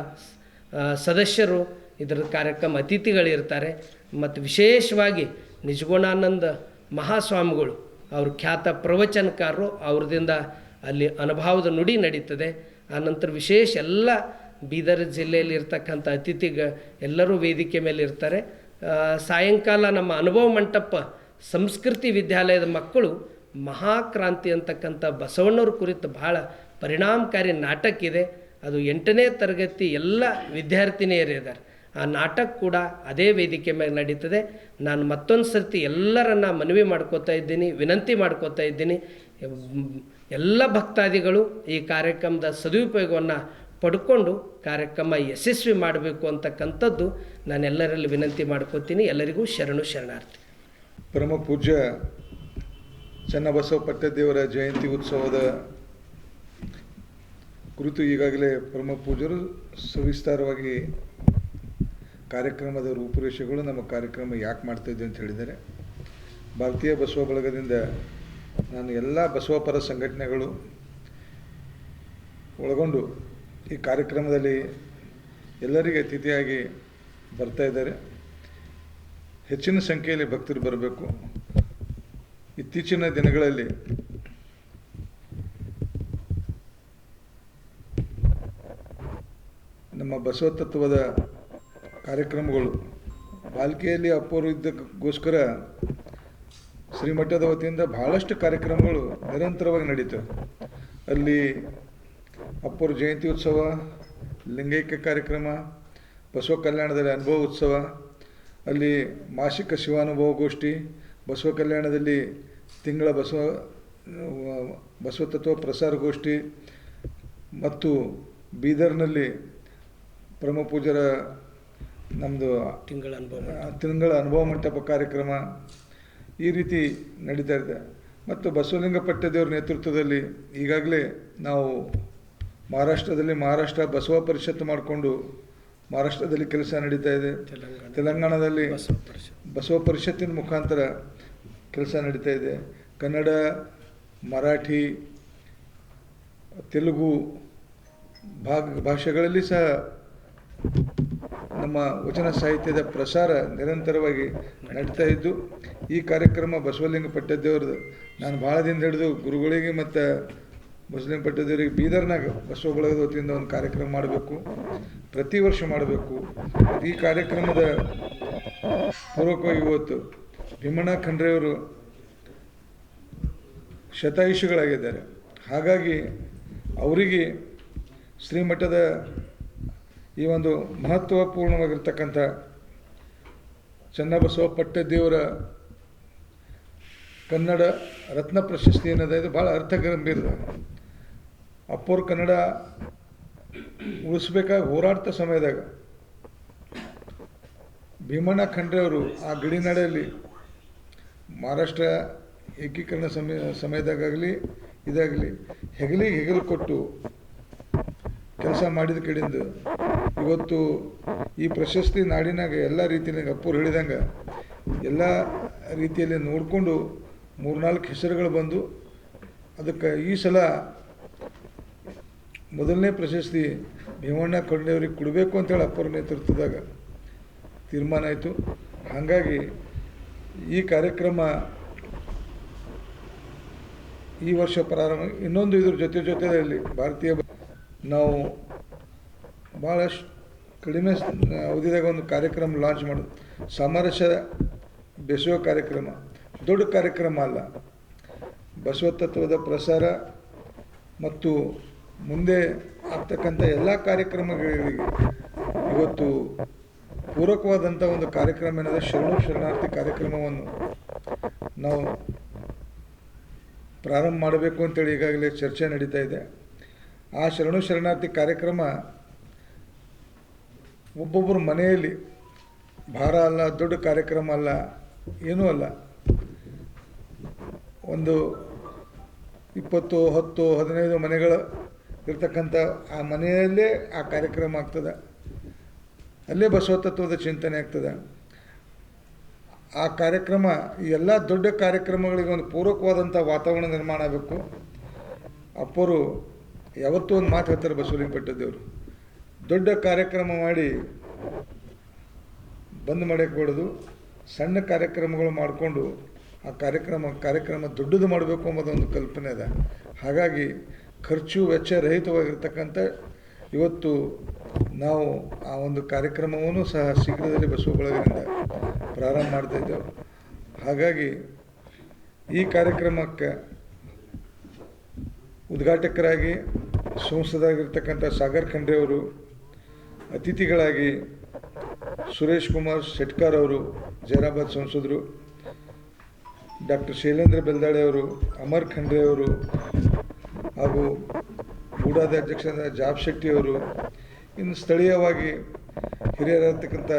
ಸದಸ್ಯರು ಇದರ ಕಾರ್ಯಕ್ರಮ ಅತಿಥಿಗಳಿರ್ತಾರೆ. ಮತ್ತು ವಿಶೇಷವಾಗಿ ನಿಜಗುಣಾನಂದ ಮಹಾಸ್ವಾಮಿಗಳು, ಅವರು ಖ್ಯಾತ ಪ್ರವಚನಕಾರರು, ಅವ್ರದಿಂದ ಅಲ್ಲಿ ಅನುಭವದ ನುಡಿ ನಡೀತದೆ. ಆನಂತರ ವಿಶೇಷ ಎಲ್ಲ ಬೀದರ್ ಜಿಲ್ಲೆಯಲ್ಲಿ ಇರ್ತಕ್ಕಂಥ ಅತಿಥಿಗ ಎಲ್ಲರೂ ವೇದಿಕೆ ಮೇಲೆ ಇರ್ತಾರೆ. ಸಾಯಂಕಾಲ ನಮ್ಮ ಅನುಭವ ಮಂಟಪ ಸಂಸ್ಕೃತಿ ವಿದ್ಯಾಲಯದ ಮಕ್ಕಳು ಮಹಾಕ್ರಾಂತಿ ಅಂತಕ್ಕಂಥ ಬಸವಣ್ಣವ್ರ ಕುರಿತು ಬಹಳ ಪರಿಣಾಮಕಾರಿ ನಾಟಕ ಇದೆ. ಅದು ಎಂಟನೇ ತರಗತಿ ಎಲ್ಲ ವಿದ್ಯಾರ್ಥಿನಿಯರಿದ್ದಾರೆ ಆ ನಾಟಕ ಕೂಡ ಅದೇ ವೇದಿಕೆ ಮೇಲೆ ನಡೀತದೆ. ನಾನು ಮತ್ತೊಂದು ಸರ್ತಿ ಎಲ್ಲರನ್ನ ಮನವಿ ಮಾಡ್ಕೋತಾ ಇದ್ದೀನಿ, ವಿನಂತಿ ಮಾಡ್ಕೋತಾ ಇದ್ದೀನಿ. ಎಲ್ಲ ಭಕ್ತಾದಿಗಳು ಈ ಕಾರ್ಯಕ್ರಮದ ಸದುಪಯೋಗವನ್ನು ಪಡ್ಕೊಂಡು ಕಾರ್ಯಕ್ರಮ ಯಶಸ್ವಿ ಮಾಡಬೇಕು ಅಂತಕ್ಕಂಥದ್ದು ನಾನೆಲ್ಲರಲ್ಲಿ ವಿನಂತಿ ಮಾಡ್ಕೋತೀನಿ. ಎಲ್ಲರಿಗೂ ಶರಣು ಶರಣಾರ್ಥಿ. ಪರಮ ಪೂಜ್ಯ ಚನ್ನಬಸವ ಪಟ್ಟದೇವರ ಜಯಂತಿ ಉತ್ಸವದ ಕುರಿತು ಈಗಾಗಲೇ ಪರಮ ಪೂಜರು ಸವಿಸ್ತಾರವಾಗಿ ಕಾರ್ಯಕ್ರಮದ ರೂಪುರೇಷೆಗಳು ನಮ್ಮ ಕಾರ್ಯಕ್ರಮ ಯಾಕೆ ಮಾಡ್ತಾಯಿದ್ದೆ ಅಂತ ಹೇಳಿದ್ದಾರೆ. ಭಾರತೀಯ ಬಸವ ಬಳಗದಿಂದ ನಾನು ಎಲ್ಲ ಬಸವಪರ ಸಂಘಟನೆಗಳು ಒಳಗೊಂಡು ಈ ಕಾರ್ಯಕ್ರಮದಲ್ಲಿ ಎಲ್ಲರಿಗೆ ಅತಿಥಿಯಾಗಿ ಬರ್ತಾ ಇದ್ದಾರೆ. ಹೆಚ್ಚಿನ ಸಂಖ್ಯೆಯಲ್ಲಿ ಭಕ್ತರು ಬರಬೇಕು. ಇತ್ತೀಚಿನ ದಿನಗಳಲ್ಲಿ ನಮ್ಮ ಬಸವ ತತ್ವದ ಕಾರ್ಯಕ್ರಮಗಳು. ಬಾಲ್ಕಿಯಲ್ಲಿ ಅಪ್ಪರು ಇದ್ದಕ್ಕೋಸ್ಕರ ಶ್ರೀಮಠದ ವತಿಯಿಂದ ಬಹಳಷ್ಟು ಕಾರ್ಯಕ್ರಮಗಳು ನಿರಂತರವಾಗಿ ನಡೀತವೆ ಅಲ್ಲಿ ಅಪ್ಪರ ಜಯಂತಿ ಉತ್ಸವ, ಲಿಂಗೈಕ್ಯ ಕಾರ್ಯಕ್ರಮ, ಬಸವ ಕಲ್ಯಾಣದಲ್ಲಿ ಅನುಭವ ಉತ್ಸವ, ಅಲ್ಲಿ ಮಾಸಿಕ ಶಿವಾನುಭವ ಗೋಷ್ಠಿ, ಬಸವ ಕಲ್ಯಾಣದಲ್ಲಿ ತಿಂಗಳ ಬಸವ ಬಸವ ತತ್ವ ಪ್ರಸಾರ ಗೋಷ್ಠಿ ಮತ್ತು ಬೀದರ್ನಲ್ಲಿ ಪರಮ ಪೂಜರ ನಮ್ಮದು ತಿಂಗಳ ಅನುಭವ ತಿಂಗಳ ಅನುಭವ ಮಂಟಪ ಕಾರ್ಯಕ್ರಮ ಈ ರೀತಿ ನಡೀತಾ ಇದೆ. ಮತ್ತು ಬಸವಲಿಂಗ ಪಟ್ಟದೇವ್ರ ನೇತೃತ್ವದಲ್ಲಿ ಈಗಾಗಲೇ ನಾವು ಮಹಾರಾಷ್ಟ್ರದಲ್ಲಿ ಮಹಾರಾಷ್ಟ್ರ ಬಸವ ಪರಿಷತ್ ಮಾಡಿಕೊಂಡು ಮಹಾರಾಷ್ಟ್ರದಲ್ಲಿ ಕೆಲಸ ನಡೀತಾ ಇದೆ. ತೆಲಂಗಾಣದಲ್ಲಿ ಬಸವ ಪರಿಷತ್ತಿನ ಮುಖಾಂತರ ಕೆಲಸ ನಡೀತಾ ಇದೆ. ಕನ್ನಡ ಮರಾಠಿ ತೆಲುಗು ಭಾಗ ಭಾಷೆಗಳಲ್ಲಿ ಸಹ ನಮ್ಮ ವಚನ ಸಾಹಿತ್ಯದ ಪ್ರಸಾರ ನಿರಂತರವಾಗಿ ನಡೀತಾ ಇದ್ದು, ಈ ಕಾರ್ಯಕ್ರಮ ಬಸವಲಿಂಗ ಪಟ್ಟದೇವ್ರದ್ದು ನಾನು ಭಾಳ ದಿನ ಹಿಡಿದು ಗುರುಗಳಿಗೆ ಮತ್ತು ಬಸವಲಿಂಗ ಪಟ್ಟದೇವರಿಗೆ ಬೀದರ್ನಾಗ ಬಸವ ಬಳಗದ ವತಿಯಿಂದ ಒಂದು ಕಾರ್ಯಕ್ರಮ ಮಾಡಬೇಕು, ಪ್ರತಿ ವರ್ಷ ಮಾಡಬೇಕು. ಈ ಕಾರ್ಯಕ್ರಮದ ಪೂರ್ವಕವಾಗಿ ಇವತ್ತು ಭೀಮಣ್ಣ ಖಂಡ್ರೆಯವರು ಶತಾಯುಷಿಗಳಾಗಿದ್ದಾರೆ. ಹಾಗಾಗಿ ಅವರಿಗೆ ಶ್ರೀಮಠದ ಈ ಒಂದು ಮಹತ್ವಪೂರ್ಣವಾಗಿರ್ತಕ್ಕಂಥ ಚನ್ನಬಸವ ಪಟ್ಟದೇವರ ಕನ್ನಡ ರತ್ನ ಪ್ರಶಸ್ತಿ ಏನದ ಇದು ಭಾಳ ಅರ್ಥ ಅಪ್ಪೋರ್ ಕನ್ನಡ ಉಳಿಸ್ಬೇಕಾಗಿ ಹೋರಾಡ್ತ ಸಮಯದಾಗ ಭೀಮಣ್ಣ ಖಂಡ್ರೆ ಅವರು ಆ ಗಡಿನಾಡಲ್ಲಿ ಮಹಾರಾಷ್ಟ್ರ ಏಕೀಕರಣ ಸಮಯ ಸಮಯದಾಗಲಿ ಇದಾಗಲಿ ಹೆಗಲಿಗೆ ಹೆಗಲು ಕೊಟ್ಟು ಕೆಲಸ ಮಾಡಿದ ಕಡಿಂದು ಇವತ್ತು ಈ ಪ್ರಶಸ್ತಿ ನಾಡಿನಾಗ ಎಲ್ಲ ರೀತಿಯಲ್ಲಿ ಅಪ್ಪರು ಹೇಳಿದಂಗೆ ಎಲ್ಲ ರೀತಿಯಲ್ಲಿ ನೋಡಿಕೊಂಡು ಮೂರ್ನಾಲ್ಕು ಹೆಸರುಗಳು ಬಂದು ಅದಕ್ಕೆ ಈ ಸಲ ಮೊದಲನೇ ಪ್ರಶಸ್ತಿ ಭೀಮಣ್ಣ ಕೊಂಡೆಯವ್ರಿಗೆ ಕೊಡಬೇಕು ಅಂತೇಳಿ ಅಪ್ಪರ ನೇತೃತ್ವದಾಗ ತೀರ್ಮಾನ ಆಯಿತು. ಹಾಗಾಗಿ ಈ ಕಾರ್ಯಕ್ರಮ ಈ ವರ್ಷ ಪ್ರಾರಂಭ, ಇನ್ನೊಂದು ಇದ್ರ ಜೊತೆ ಜೊತೆಯಲ್ಲಿ ಭಾರತೀಯ ನಾವು ಭಾಳಷ್ಟು ಕಡಿಮೆ ಅವಧಿದಾಗ ಒಂದು ಕಾರ್ಯಕ್ರಮ ಲಾಂಚ್ ಮಾಡೋದು. ಸಾಮರಸ್ಯ ಬೆಸೆಯೋ ಕಾರ್ಯಕ್ರಮ. ದೊಡ್ಡ ಕಾರ್ಯಕ್ರಮ ಅಲ್ಲ. ಬಸವ ತತ್ವದ ಪ್ರಸಾರ ಮತ್ತು ಮುಂದೆ ಆಗ್ತಕ್ಕಂಥ ಎಲ್ಲ ಕಾರ್ಯಕ್ರಮಗಳಿಗೆ ಇವತ್ತು ಪೂರಕವಾದಂಥ ಒಂದು ಕಾರ್ಯಕ್ರಮ ಏನಾದರೆ ಶರಣು ಶರಣಾರ್ಥಿ ಕಾರ್ಯಕ್ರಮವನ್ನು ನಾವು ಪ್ರಾರಂಭ ಮಾಡಬೇಕು ಅಂತೇಳಿ ಈಗಾಗಲೇ ಚರ್ಚೆ ನಡೀತಾ ಇದೆ. ಆ ಶರಣು ಶರಣಾರ್ಥಿ ಕಾರ್ಯಕ್ರಮ ಒಬ್ಬೊಬ್ಬರು ಮನೆಯಲ್ಲಿ ಭಾರ ಅಲ್ಲ, ದೊಡ್ಡ ಕಾರ್ಯಕ್ರಮ ಅಲ್ಲ, ಏನೂ ಅಲ್ಲ. ಒಂದು ಇಪ್ಪತ್ತು, ಹತ್ತು, ಹದಿನೈದು ಮನೆಗಳು ಇರ್ತಕ್ಕಂಥ ಆ ಮನೆಯಲ್ಲೇ ಆ ಕಾರ್ಯಕ್ರಮ ಆಗ್ತದೆ. ಅಲ್ಲೇ ಬಸವ ತತ್ವದ ಚಿಂತನೆ ಆಗ್ತದೆ. ಆ ಕಾರ್ಯಕ್ರಮ ಎಲ್ಲ ದೊಡ್ಡ ಕಾರ್ಯಕ್ರಮಗಳಿಗೆ ಒಂದು ಪೂರಕವಾದಂಥ ವಾತಾವರಣ ನಿರ್ಮಾಣ ಆಗಬೇಕು. ಅಪ್ಪರು ಯಾವತ್ತೂ ಒಂದು ಮಾತು ಹೇಳ್ತಾರೆ ಬಸವಲಿಂಗ ಪಟ್ಟದೇವರು ದೊಡ್ಡ ಕಾರ್ಯಕ್ರಮ ಮಾಡಿ ಬಂದ್ ಮಾಡಕ್ಕೆ ಸಣ್ಣ ಕಾರ್ಯಕ್ರಮಗಳು ಮಾಡಿಕೊಂಡು ಆ ಕಾರ್ಯಕ್ರಮ ಕಾರ್ಯಕ್ರಮ ದೊಡ್ಡದು ಮಾಡಬೇಕು ಅನ್ನೋದೊಂದು ಕಲ್ಪನೆ ಇದೆ. ಹಾಗಾಗಿ ಖರ್ಚು ವೆಚ್ಚ ರಹಿತವಾಗಿರ್ತಕ್ಕಂಥ ಇವತ್ತು ನಾವು ಆ ಒಂದು ಕಾರ್ಯಕ್ರಮವನ್ನು ಸಹ ಶೀಘ್ರದಲ್ಲಿ ಬಸವ ಬಳಗದಿಂದ ಪ್ರಾರಂಭ ಮಾಡ್ತಾ ಇದ್ದೇವೆ. ಹಾಗಾಗಿ ಈ ಕಾರ್ಯಕ್ರಮಕ್ಕೆ ಉದ್ಘಾಟಕರಾಗಿ ಸಂಸದರಾಗಿರ್ತಕ್ಕಂಥ ಸಾಗರ್ ಖಂಡ್ರೆ ಅವರು, ಅತಿಥಿಗಳಾಗಿ ಸುರೇಶ್ ಕುಮಾರ್ ಶೆಟ್ಕಾರ್ ಅವರು, ಜೈರಾಬಾದ್ ಸಂಸದರು, ಡಾಕ್ಟರ್ ಶೈಲೇಂದ್ರ ಬೆಲ್ದಾಳೆ ಅವರು, ಅಮರ್ ಖಂಡ್ರೆ ಅವರು ಹಾಗೂ ಗೂಡಾದ ಅಧ್ಯಕ್ಷ ಜಾಬ್ ಶೆಟ್ಟಿ ಅವರು, ಇನ್ನು ಸ್ಥಳೀಯವಾಗಿ ಹಿರಿಯರಾಗಿರ್ತಕ್ಕಂಥ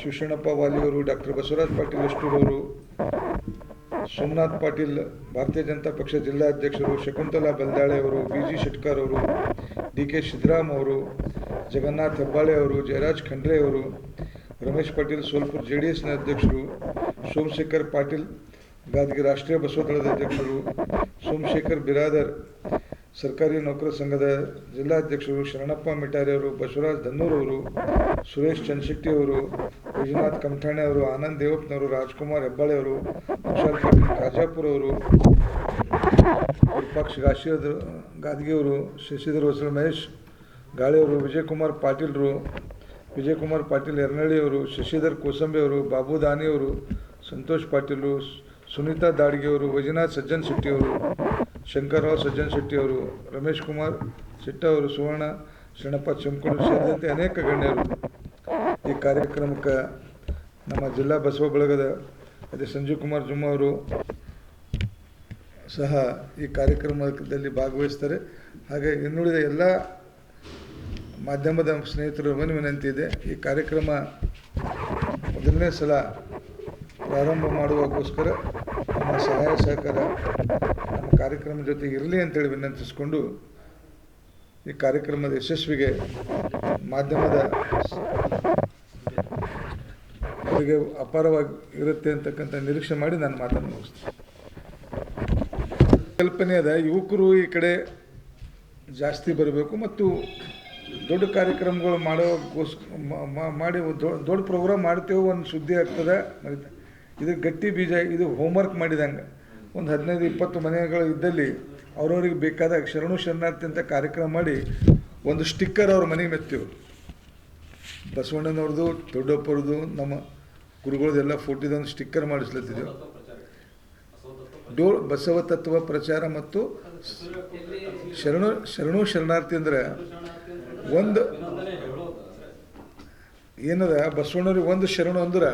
ಶಿವಶರಣಪ್ಪ ವಾಲಿಯವರು ಡಾಕ್ಟರ್ ಬಸವರಾಜ್ ಪಾಟೀಲ್ ಅಷ್ಟೂರವರು ಸೋಮನಾಥ್ ಪಾಟೀಲ್, ಭಾರತೀಯ ಜನತಾ ಪಕ್ಷ ಜಿಲ್ಲಾಧ್ಯಕ್ಷರು ಶಕುಂತಲಾ ಬಲ್ದಾಳೆ ಅವರು ಬಿ ಜಿ ಶೆಟ್ಕರ್ ಅವರು ಡಿ ಕೆ ಸಿದ್ದರಾಮ್ ಅವರು, ಜಗನ್ನಾಥ್ ಹೆಬ್ಬಾಳೆ ಅವರು, ಜಯರಾಜ್ ಖಂಡ್ರೆ ಅವರು, ರಮೇಶ್ ಪಾಟೀಲ್, ಸೋಲ್ಪುರ್ ಜೆ ಡಿ ಎಸ್ನ ಅಧ್ಯಕ್ಷರು, ಸೋಮಶೇಖರ್ ಪಾಟೀಲ್, ಗಾದಗಿ ರಾಷ್ಟ್ರೀಯ ಬಸವ ಅಧ್ಯಕ್ಷರು, ಸೋಮಶೇಖರ್ ಬಿರಾದರ್ ಸರ್ಕಾರಿ ನೌಕರ ಸಂಘದ ಜಿಲ್ಲಾಧ್ಯಕ್ಷರು ಶರಣಪ್ಪ ಮಿಟಾರಿ ಅವರು, ಬಸವರಾಜ್ ಧನ್ನೂರ್ ಅವರು, ಸುರೇಶ್ ಚಂದ್ರಶೆಟ್ಟಿ ಅವರು ವಿಜಯನಾಥ್ ಕಮಠಾಣೆ ಅವರು, ಆನಂದ್ ದೇವಪ್ಪನವರು, ರಾಜ್ಕುಮಾರ್ ಹೆಬ್ಬಾಳೆ ಅವರು ಕುಶಾಲ್ ಪಾಟೀಲ್ ಕಾಜಾಪುರ ಅವರು ವಿಪಕ್ಷ ಗಾದಗಿ ಅವರು, ಶಶಿಧರ್ ಹೊಸಳ ಮಹೇಶ್ ಗಾಳಿಯವರು ವಿಜಯಕುಮಾರ್ ಪಾಟೀಲ್ರು ವಿಜಯಕುಮಾರ್ ಪಾಟೀಲ್ ಯರ್ನಳ್ಳಿ ಅವರು, ಶಶಿಧರ್ ಕೋಸಂಬೆ ಅವರು, ಬಾಬು ದಾನಿ ಅವರು, ಸಂತೋಷ್ ಪಾಟೀಲು ಸುನೀತಾ ದಾಡ್ಗೆ ಅವರು, ವೈಜನಾಥ್ ಸಜ್ಜನ್ ಶೆಟ್ಟಿ ಅವರು ಶಂಕರ್ರಾವ್ ಸಜ್ಜನ್ ಶೆಟ್ಟಿ ಅವರು, ರಮೇಶ್ ಕುಮಾರ್ ಶೆಟ್ಟ ಅವರು, ಸುವರ್ಣ ಶರಣಪ್ಪ ಚಂಕೋಡು ಸೇರಿದಂತೆ ಅನೇಕ ಗಣ್ಯರು ಈ ಕಾರ್ಯಕ್ರಮಕ್ಕೆ ನಮ್ಮ ಜಿಲ್ಲಾ ಬಸವ ಬಳಗದ ಅದೇ ಸಂಜೀವ್ ಕುಮಾರ್ ಜುಮ್ಮ ಅವರು ಸಹ ಈ ಕಾರ್ಯಕ್ರಮದಲ್ಲಿ ಭಾಗವಹಿಸ್ತಾರೆ. ಹಾಗೆ ಇನ್ನುಳಿದ ಎಲ್ಲ ಮಾಧ್ಯಮದ ಸ್ನೇಹಿತರು ಮನೆ ವಿನಂತಿ ಇದೆ, ಈ ಕಾರ್ಯಕ್ರಮ ಮೊದಲನೇ ಸಲ ಪ್ರಾರಂಭ ಮಾಡುವಕ್ಕೋಸ್ಕರ ನಮ್ಮ ಸಹಾಯ ಸಹಕಾರ ಕಾರ್ಯಕ್ರಮ ಜೊತೆ ಇರಲಿ ಅಂತೇಳಿ ವಿನಂತಿಸಿಕೊಂಡು ಈ ಕಾರ್ಯಕ್ರಮದ ಯಶಸ್ವಿಗೆ ಮಾಧ್ಯಮದ ಅವರಿಗೆ ಅಪಾರವಾಗಿ ಇರುತ್ತೆ ಅಂತಕ್ಕಂಥ ನಿರೀಕ್ಷೆ ಮಾಡಿ ನಾನು ಮಾತನ್ನು ಮುಗಿಸ್ತೀನಿ ಕಲ್ಪನೆ ಅದ ಯುವಕರು ಈ ಕಡೆ ಜಾಸ್ತಿ ಬರಬೇಕು ಮತ್ತು ದೊಡ್ಡ ಕಾರ್ಯಕ್ರಮಗಳು ಮಾಡೋಕ್ಕೋಸ್ ಮ- ಮ- ಮಾಡಿ ದೊಡ್ಡ ಪ್ರೋಗ್ರಾಮ್ ಮಾಡ್ತೇವೆ ಒಂದು ಸುದ್ದಿ ಆಗ್ತದೆ. ಇದು ಗಟ್ಟಿ ಬೀಜ, ಇದು ಹೋಮ್ವರ್ಕ್ ಮಾಡಿದಂಗೆ ಒಂದು ಹದಿನೈದು, ಇಪ್ಪತ್ತು ಮನೆಗಳು ಇದ್ದಲ್ಲಿ ಅವ್ರವ್ರಿಗೆ ಬೇಕಾದ ಶರಣು ಶರಣಾರ್ಥಿ ಅಂತ ಕಾರ್ಯಕ್ರಮ ಮಾಡಿ ಒಂದು ಸ್ಟಿಕ್ಕರ್ ಅವ್ರ ಮನೆಗೆ ಮೆತ್ತೀವಿ ಬಸವಣ್ಣನವ್ರದ್ದು ದೊಡ್ಡಪ್ಪರದು ನಮ್ಮ ಗುರುಗಳದೆಲ್ಲ ಫೋಟೋದೊಂದು ಸ್ಟಿಕ್ಕರ್ ಮಾಡಿಸ್ಲತ್ತಿದ್ದೆವು ಡೋಲ್ ಬಸವ ತತ್ವ ಪ್ರಚಾರ ಮತ್ತು ಶರಣು ಶರಣು ಶರಣಾರ್ಥಿ ಅಂದ್ರೆ ಒಂದು ಏನದ, ಬಸವಣ್ಣವ್ರಿಗೆ ಒಂದು ಶರಣು ಅಂದ್ರೆ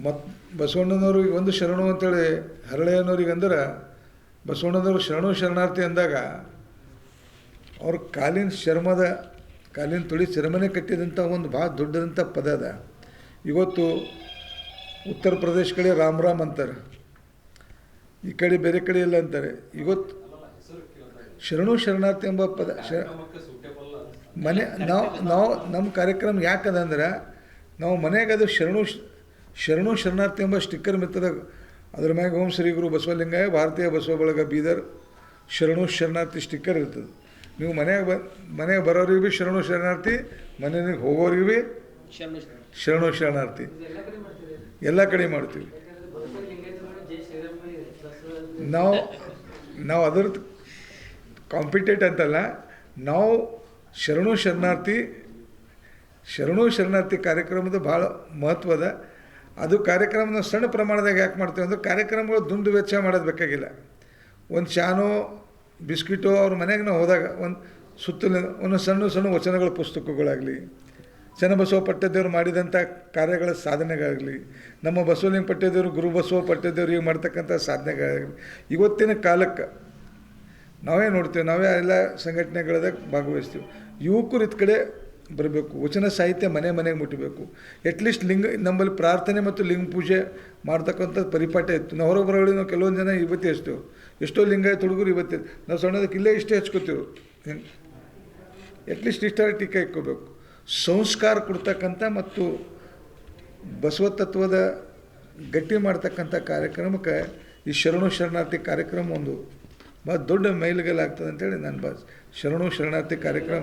ಮತ್ ಬಸವಣ್ಣನವ್ರಿಗೆ ಒಂದು ಶರಣು ಅಂತೇಳಿ ಹರಳೆಯನವ್ರಿಗೆ ಅಂದ್ರೆ, ಬಸವಣ್ಣನವರು ಶರಣು ಶರಣಾರ್ಥಿ ಅಂದಾಗ, ಅವ್ರ ಕಾಲಿನ ಶರ್ಮದ ಕಾಲಿನ ತುಳಿ ಚರ್ಮನೆ ಕಟ್ಟಿದಂಥ ಒಂದು ಭಾಳ ದೊಡ್ಡದಂಥ ಪದ ಅದ. ಇವತ್ತು ಉತ್ತರ ಪ್ರದೇಶ ಕಡೆ ರಾಮ್ ರಾಮ್ ಅಂತಾರೆ. ಈ ಕಡೆ ಬೇರೆ ಕಡೆ ಇಲ್ಲ ಅಂತಾರೆ. ಇವತ್ತು ಶರಣು ಶರಣಾರ್ಥಿ ಎಂಬ ಪದ ಶ ಮನೆ ನಾವು ನಾವು ನಮ್ಮ ಕಾರ್ಯಕ್ರಮ ಯಾಕದಂದ್ರೆ ನಾವು ಮನೆಗೆ ಅದು ಶರಣು ಶರಣು ಶರಣಾರ್ಥಿ ಎಂಬ ಸ್ಟಿಕ್ಕರ್ ಮೆತ್ತದ ಅದ್ರ ಮ್ಯಾಗ ಓಂ ಶ್ರೀ ಗುರು ಬಸವಲಿಂಗಾಯ ಭಾರತೀಯ ಬಸವ ಬಳಗ ಬೀದರ್ ಶರಣು ಶರಣಾರ್ಥಿ ಸ್ಟಿಕ್ಕರ್ ಇರ್ತದೆ. ನೀವು ಮನೆಯಾಗ ಬ ಮನೆಗೆ ಬರೋರಿಗೆ ಭೀ ಶರಣು ಶರಣಾರ್ಥಿ ಮನೆಗೆ ಹೋಗೋರಿಗೆ ಭೀ ಶರಣು ಶರಣಾರ್ಥಿ. ಎಲ್ಲ ಕಡೆ ಮಾಡ್ತೀವಿ. ನಾವು ನಾವು ಅದರ ಕಾಂಪಿಟೇಟ್ ಅಂತಲ್ಲ ನಾವು ಶರಣು ಶರಣಾರ್ಥಿ ಶರಣು ಶರಣಾರ್ಥಿ ಕಾರ್ಯಕ್ರಮದ ಭಾಳ ಮಹತ್ವದ ಅದು ಕಾರ್ಯಕ್ರಮನ ಸಣ್ಣ ಪ್ರಮಾಣದಾಗ ಯಾಕೆ ಮಾಡ್ತೀವಿ ಅಂದ್ರೆ ಕಾರ್ಯಕ್ರಮಗಳು ದುಂಡು ವೆಚ್ಚ ಮಾಡೋದು ಬೇಕಾಗಿಲ್ಲ. ಒಂದು ಶಾನೋ ಬಿಸ್ಕಿಟೋ ಅವ್ರ ಮನೆಗೆ ನಾವು ಹೋದಾಗ ಒಂದು ಸುತ್ತಲಿನ ಒಂದು ಸಣ್ಣ ಸಣ್ಣ ವಚನಗಳ, ಪುಸ್ತಕಗಳಾಗಲಿ ಚನ್ನಬಸವ ಪಟ್ಟದೇವರು ಮಾಡಿದಂಥ ಕಾರ್ಯಗಳ ಸಾಧನೆಗಳಾಗಲಿ, ನಮ್ಮ ಬಸವಲಿಂಗ ಪಟ್ಟದೇವರು, ಗುರು ಬಸವ ಪಟ್ಟದೇವರು ಈಗ ಮಾಡ್ತಕ್ಕಂಥ ಸಾಧನೆಗಳಾಗಲಿ, ಇವತ್ತಿನ ಕಾಲಕ್ಕೆ ನಾವೇ ನೋಡ್ತೀವಿ, ನಾವೇ ಎಲ್ಲ ಸಂಘಟನೆಗಳದಾಗ ಭಾಗವಹಿಸ್ತೀವಿ. ಯುವಕರು ಇತ್ತ ಕಡೆ ಬರಬೇಕು. ವಚನ ಸಾಹಿತ್ಯ ಮನೆ ಮನೆಗೆ ಮುಟ್ಟಬೇಕು. ಅಟ್ಲೀಸ್ಟ್ ಲಿಂಗ, ನಮ್ಮಲ್ಲಿ ಪ್ರಾರ್ಥನೆ ಮತ್ತು ಲಿಂಗ ಪೂಜೆ ಮಾಡ್ತಕ್ಕಂಥ ಪರಿಪಾಠ ಇತ್ತು. ನಾವು ಹೊರಗೆ ನಾವು ಕೆಲವೊಂದು ಜನ ಇವತ್ತೇ ಹಚ್ತೇವೆ ಎಷ್ಟೋ ಲಿಂಗ ಹುಡುಗರು ಇವತ್ತೇ. ನಾವು ಸಣ್ಣದಕ್ಕೆ ಇಲ್ಲೇ ಇಷ್ಟೇ ಹಚ್ಕೋತೀವಿ ಹೆಂಗೆ ಅಟ್ಲೀಸ್ಟ್ ಇಷ್ಟರ ಟೀಕೆ ಇಟ್ಕೋಬೇಕು. ಸಂಸ್ಕಾರ ಕೊಡ್ತಕ್ಕಂಥ ಮತ್ತು ಬಸವ ತತ್ವದ ಗಟ್ಟಿ ಮಾಡ್ತಕ್ಕಂಥ ಕಾರ್ಯಕ್ರಮಕ್ಕೆ ಈ ಶರಣು ಶರಣಾರ್ಥಿ ಕಾರ್ಯಕ್ರಮ ಒಂದು ಭಾಳ ದೊಡ್ಡ ಮೈಲುಗಲ್ಲಾಗ್ತದೆ ಅಂತೇಳಿ ನಾನು ಬಾ ಶರಣು ಶರಣಾರ್ಥಿ ಕಾರ್ಯಕ್ರಮ.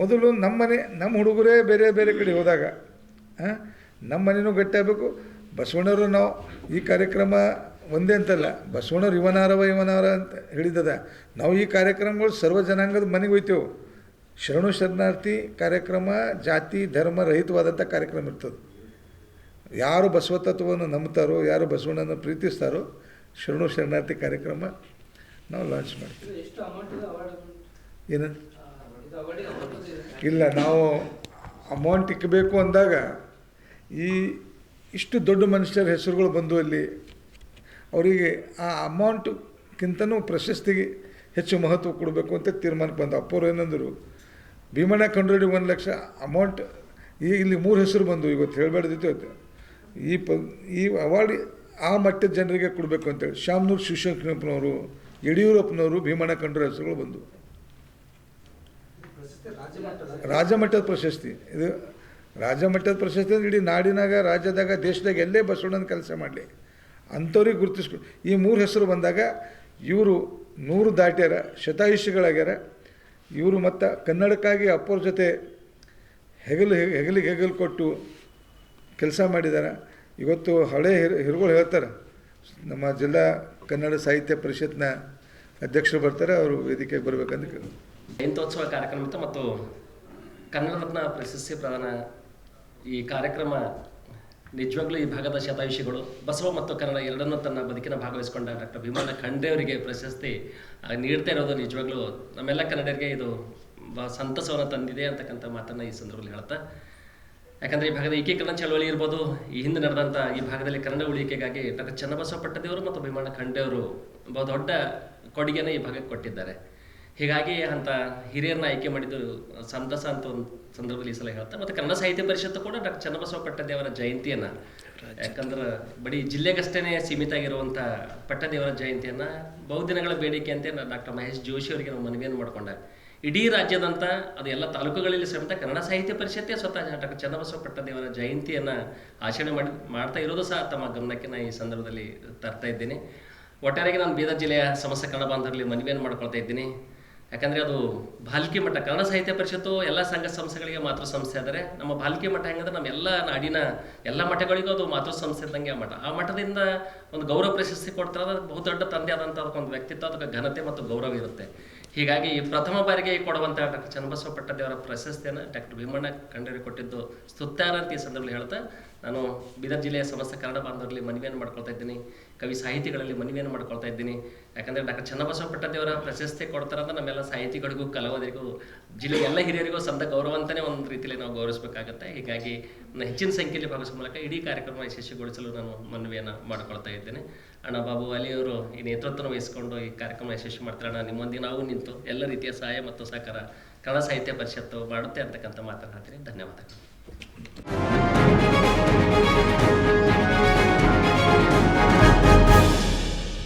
ಮೊದಲು ನಮ್ಮನೆ, ನಮ್ಮ ಹುಡುಗರೇ ಬೇರೆ ಬೇರೆ ಕಡೆ ಹೋದಾಗ ಹಾಂ ನಮ್ಮ ಮನೆಯೂ ಗಟ್ಟಿಯಾಗಬೇಕು ಬಸವಣ್ಣವರು ನಾವು ಈ ಕಾರ್ಯಕ್ರಮ ಒಂದೇ ಅಂತಲ್ಲ, ಬಸವಣ್ಣವ್ರು ಇವನಾರವ ಇವನಾರ ಅಂತ ಹೇಳಿದದ. ನಾವು ಈ ಕಾರ್ಯಕ್ರಮಗಳು ಸರ್ವ ಜನಾಂಗದ ಮನೆಗೆ ಹೋಯ್ತೇವೆ. ಶರಣು ಶರಣಾರ್ಥಿ ಕಾರ್ಯಕ್ರಮ, ಜಾತಿ, ಧರ್ಮ ರಹಿತವಾದಂಥ ಕಾರ್ಯಕ್ರಮ ಇರ್ತದೆ. ಯಾರು ಬಸವ ತತ್ವವನ್ನು ನಂಬ್ತಾರೋ, ಯಾರು ಬಸವಣ್ಣನ ಪ್ರೀತಿಸ್ತಾರೋ, ಶರಣು ಶರಣಾರ್ಥಿ ಕಾರ್ಯಕ್ರಮ ನಾವು ಲಾಂಚ್ ಮಾಡ್ತೀವಿ. ಏನಂತ ಇಲ್ಲ, ನಾವು ಅಮೌಂಟ್ ಇಕ್ಕಬೇಕು ಅಂದಾಗ ಈ ಇಷ್ಟು ದೊಡ್ಡ ಮನುಷ್ಯರ ಹೆಸರುಗಳು ಬಂದು ಅಲ್ಲಿ ಅವರಿಗೆ ಆ ಅಮೌಂಟ್ಗಿಂತನೂ ಪ್ರಶಸ್ತಿಗೆ ಹೆಚ್ಚು ಮಹತ್ವ ಕೊಡಬೇಕು ಅಂತ ತೀರ್ಮಾನಕ್ಕೆ ಬಂದ. ಅಪ್ಪರು ಏನಂದರು, ಭೀಮಣ್ಣ ಕಂಡ್ರೆಡ್ಡಿ ಒಂದು ಲಕ್ಷ ಅಮೌಂಟ್ ಈಗ ಇಲ್ಲಿ ಮೂರು ಹೆಸರು ಬಂದು, ಇವತ್ತು ಹೇಳಬೇಡ್ದಿತ್ತು ಇವತ್ತು. ಈ ಪ, ಈ ಅವಾರ್ಡ್ ಆ ಮಟ್ಟದ ಜನರಿಗೆ ಕೊಡಬೇಕು ಅಂತೇಳಿ. ಶಾಮನೂರು ಶಿವಶಂಕರಪ್ಪನವರು, ಯಡಿಯೂರಪ್ಪನವರು ಭೀಮಣ್ಣ ಕಂಡ್ರೆ ಹೆಸರುಗಳು ಬಂದು. ರಾಜಮಟ್ಟದ ಪ್ರಶಸ್ತಿ. ಇದು ರಾಜಮಟ್ಟದ ಪ್ರಶಸ್ತಿ ಅಂದ್ರೆ ಇಡೀ ನಾಡಿನಾಗ, ರಾಜ್ಯದಾಗ, ದೇಶದಾಗ ಎಲ್ಲೇ ಬಸವಣ್ಣನ ಕೆಲಸ ಮಾಡಲಿ. ಅಂಥವ್ರಿಗೆ ಗುರುತಿಸ್ಕೊ, ಈ ಮೂರು ಹೆಸರು ಬಂದಾಗ ಇವರು ನೂರು ದಾಟ್ಯಾರ ಶತಾಯುಷಿಗಳಾಗ್ಯಾರ ಇವರು ಮತ್ತು ಕನ್ನಡಕ್ಕಾಗಿ ಅಪ್ಪರ ಜೊತೆ ಹೆಗಲು, ಹೆಗಲಿಗೆ ಹೆಗಲು ಕೊಟ್ಟು ಕೆಲಸ ಮಾಡಿದ್ದಾರೆ ಇವತ್ತು ಹಳೆ ಹಿರ್, ಹಿರುಗಳು ಹೇಳ್ತಾರೆ, ನಮ್ಮ ಜಿಲ್ಲಾ ಕನ್ನಡ ಸಾಹಿತ್ಯ ಪರಿಷತ್ನ ಅಧ್ಯಕ್ಷರು ಬರ್ತಾರೆ, ಅವರು ವೇದಿಕೆಗೆ ಬರಬೇಕಂತ ಕೇಳಿ ಜಯಂತ್ಯೋತ್ಸವ ಕಾರ್ಯಕ್ರಮ ಮತ್ತು ಕನ್ನಡ ರತ್ನ ಪ್ರಶಸ್ತಿ ಪ್ರದಾನ ಈ ಕಾರ್ಯಕ್ರಮ ನಿಜವಾಗ್ಲೂ ಈ ಭಾಗದ ಶತಾಯುಷಿಗಳು, ಬಸವ ಮತ್ತು ಕನ್ನಡ ಎರಡನ್ನೂ ತನ್ನ ಬದುಕಿನ ಭಾಗವಹಿಸಿಕೊಂಡ ಡಾಕ್ಟರ್ ಭೀಮಣ್ಣ ಖಂಡ್ರೆ ಅವರಿಗೆ ಪ್ರಶಸ್ತಿ ನೀಡ್ತಾ ಇರೋದು ನಿಜವಾಗ್ಲೂ ನಮ್ಮೆಲ್ಲ ಕನ್ನಡರಿಗೆ ಇದು ಸಂತಸವನ್ನು ತಂದಿದೆ ಅಂತಕ್ಕಂಥ ಮಾತನ್ನು ಈ ಸಂದರ್ಭದಲ್ಲಿ ಹೇಳ್ತಾ ಯಾಕಂದರೆ ಈ ಭಾಗದ ಏಕೀಕರಣ ಚಳವಳಿ ಇರ್ಬೋದು, ಈ ಹಿಂದೆ ನಡೆದಂಥ ಈ ಭಾಗದಲ್ಲಿ ಕನ್ನಡ ಉಳಿಕೆಗಾಗಿ ಡಾಕ್ಟರ್ ಚನ್ನಬಸವ ಪಟ್ಟದೇವರು ಮತ್ತು ಭೀಮಣ್ಣ ಖಂಡೆಯವರು ಬಹು ದೊಡ್ಡ ಕೊಡುಗೆಯನ್ನು ಈ ಭಾಗಕ್ಕೆ ಕೊಟ್ಟಿದ್ದಾರೆ. ಹೀಗಾಗಿ ಅಂತ ಹಿರಿಯರನ್ನ ಆಯ್ಕೆ ಮಾಡಿದ್ದು ಸಂತಸ ಅಂತ ಒಂದು ಸಂದರ್ಭದಲ್ಲಿ ಈ ಸಲ ಹೇಳ್ತಾ ಮತ್ತು ಕನ್ನಡ ಸಾಹಿತ್ಯ ಪರಿಷತ್ತು ಕೂಡ ಡಾಕ್ಟರ್ ಚನ್ನಬಸವ ಪಟ್ಟದೇವರ ಜಯಂತಿಯನ್ನು, ಯಾಕಂದ್ರೆ ಬರೀ ಜಿಲ್ಲೆಗಷ್ಟೇ ಸೀಮಿತ ಆಗಿರುವಂಥ ಪಟ್ಟದೇವರ ಜಯಂತಿಯನ್ನು ಬಹುದಿನಗಳ ಬೇಡಿಕೆ ಅಂತ ಡಾಕ್ಟರ್ ಮಹೇಶ್ ಜೋಶಿ ಅವರಿಗೆ ನಾವು ಮನವಿಯನ್ನು ಮಾಡಿಕೊಂಡ ಇಡೀ ರಾಜ್ಯದಂತ ಅದು ಎಲ್ಲ ತಾಲೂಕುಗಳಲ್ಲಿ ಸಮೇತ ಕನ್ನಡ ಸಾಹಿತ್ಯ ಪರಿಷತ್ತೇ ಸ್ವತಃ ಡಾಕ್ಟರ್ ಚನ್ನಬಸವ ಪಟ್ಟದೇವರ ಜಯಂತಿಯನ್ನು ಆಚರಣೆ ಮಾಡಿ, ಮಾಡ್ತಾ ಇರೋದು ಸಹ ತಮ್ಮ ಗಮನಕ್ಕೆ ನಾನು ಈ ಸಂದರ್ಭದಲ್ಲಿ ತರ್ತಾ ಇದ್ದೀನಿ. ಒಟ್ಟಾರೆಗೆ ನಾನು ಬೀದರ್ ಜಿಲ್ಲೆಯ ಸಮಸ್ಯೆ ಕನ್ನಡ ಬಾಂಧವರಲ್ಲಿ ಮನವಿಯನ್ನು ಮಾಡ್ಕೊಳ್ತಾ ಇದ್ದೀನಿ. ಯಾಕಂದರೆ ಅದು ಬಾಲ್ಕಿ ಮಠ, ಕನ್ನಡ ಸಾಹಿತ್ಯ ಪರಿಷತ್ತು ಎಲ್ಲ ಸಂಘ ಸಂಸ್ಥೆಗಳಿಗೆ ಮಾತೃ ಸಂಸ್ಥೆ ಆದರೆ ನಮ್ಮ ಬಾಲ್ಕಿ ಮಠ ಹೆಂಗಂದ್ರೆ ನಮ್ಮ ಎಲ್ಲ ನಾಡಿನ ಎಲ್ಲ ಮಠಗಳಿಗೂ ಅದು ಮಾತೃ ಸಂಸ್ಥೆ ಇದ್ದಂಗೆ ಆ ಮಠ. ಆ ಮಠದಿಂದ ಒಂದು ಗೌರವ ಪ್ರಶಸ್ತಿ ಕೊಡ್ತಾರೆ, ಅದು ಬಹುದೊಡ್ಡ ತಂದೆ ಆದಂಥ ಅದಕ್ಕೊಂದು ವ್ಯಕ್ತಿತ್ವ, ಅದಕ್ಕೆ ಘನತೆ ಮತ್ತು ಗೌರವ ಇರುತ್ತೆ. ಹೀಗಾಗಿ ಈ ಪ್ರಥಮ ಬಾರಿಗೆ ಕೊಡುವಂತಹ ಡಾಕ್ಟರ್ ಚನ್ನಬಸವ ಪಟ್ಟದೇವರ ಪ್ರಶಸ್ತಿಯನ್ನು ಡಾಕ್ಟರ್ ಭೀಮಣ್ಣ ಕಂಡರಿ ಕೊಟ್ಟಿದ್ದು ಸ್ತುತ್ಯಾರ ಈ ಸಂದರ್ಭದಲ್ಲಿ ಹೇಳ್ತಾ, ನಾನು ಬೀದರ್ ಜಿಲ್ಲೆಯ ಸಮಸ್ತ ಕನ್ನಡ ಬಾಂಧವರಲ್ಲಿ ಮನವಿಯನ್ನು ಮಾಡ್ಕೊಳ್ತಾ ಇದ್ದೀನಿ, ಕವಿ ಸಾಹಿತಿಗಳಲ್ಲಿ ಮನವಿಯನ್ನು ಮಾಡ್ಕೊಳ್ತಾ ಇದ್ದೀನಿ. ಯಾಕಂದರೆ ಡಾಕ್ಟರ್ ಚನ್ನಬಸವ ಪಟ್ಟದೇವರ ಪ್ರಶಸ್ತಿ ಕೊಡ್ತಾರಂತ ನಮ್ಮೆಲ್ಲ ಸಾಹಿತಿಗಳಿಗೂ, ಕಲಾವಿದರಿಗೂ, ಜಿಲ್ಲೆಯ ಎಲ್ಲ ಹಿರಿಯರಿಗೂ ಸಂದ ಗೌರವ ಅಂತಲೇ ಒಂದು ರೀತಿಯಲ್ಲಿ ನಾವು ಗೌರವಿಸಬೇಕಾಗತ್ತೆ. ಹೀಗಾಗಿ ಹೆಚ್ಚಿನ ಸಂಖ್ಯೆಯಲ್ಲಿ ಭಾಗವಹಿಸುವ ಮೂಲಕ ಇಡೀ ಕಾರ್ಯಕ್ರಮ ಯಶಸ್ವಿಗೊಳಿಸಲು ನಾನು ಮನವಿಯನ್ನು ಮಾಡ್ಕೊಳ್ತಾ ಇದ್ದೇನೆ. ಅಣ್ಣ ಬಾಬು ಅಲಿಯವರು ಈ ನೇತೃತ್ವ ವಹಿಸಿಕೊಂಡು ಈ ಕಾರ್ಯಕ್ರಮ ಯಶಸ್ವಿ ಮಾಡ್ತಾರೆ. ನಿಮ್ಮೊಂದಿಗೆ ನಾವು ನಿಂತು ಎಲ್ಲ ರೀತಿಯ ಸಹಾಯ ಮತ್ತು ಸಹಕಾರ, ಕನ್ನಡ ಸಾಹಿತ್ಯ ಪರಿಷತ್ತು ಮಾಡುತ್ತೆ ಅಂತಕ್ಕಂಥ ಮಾತನಾಡ್ತೀನಿ ಧನ್ಯವಾದಗಳು.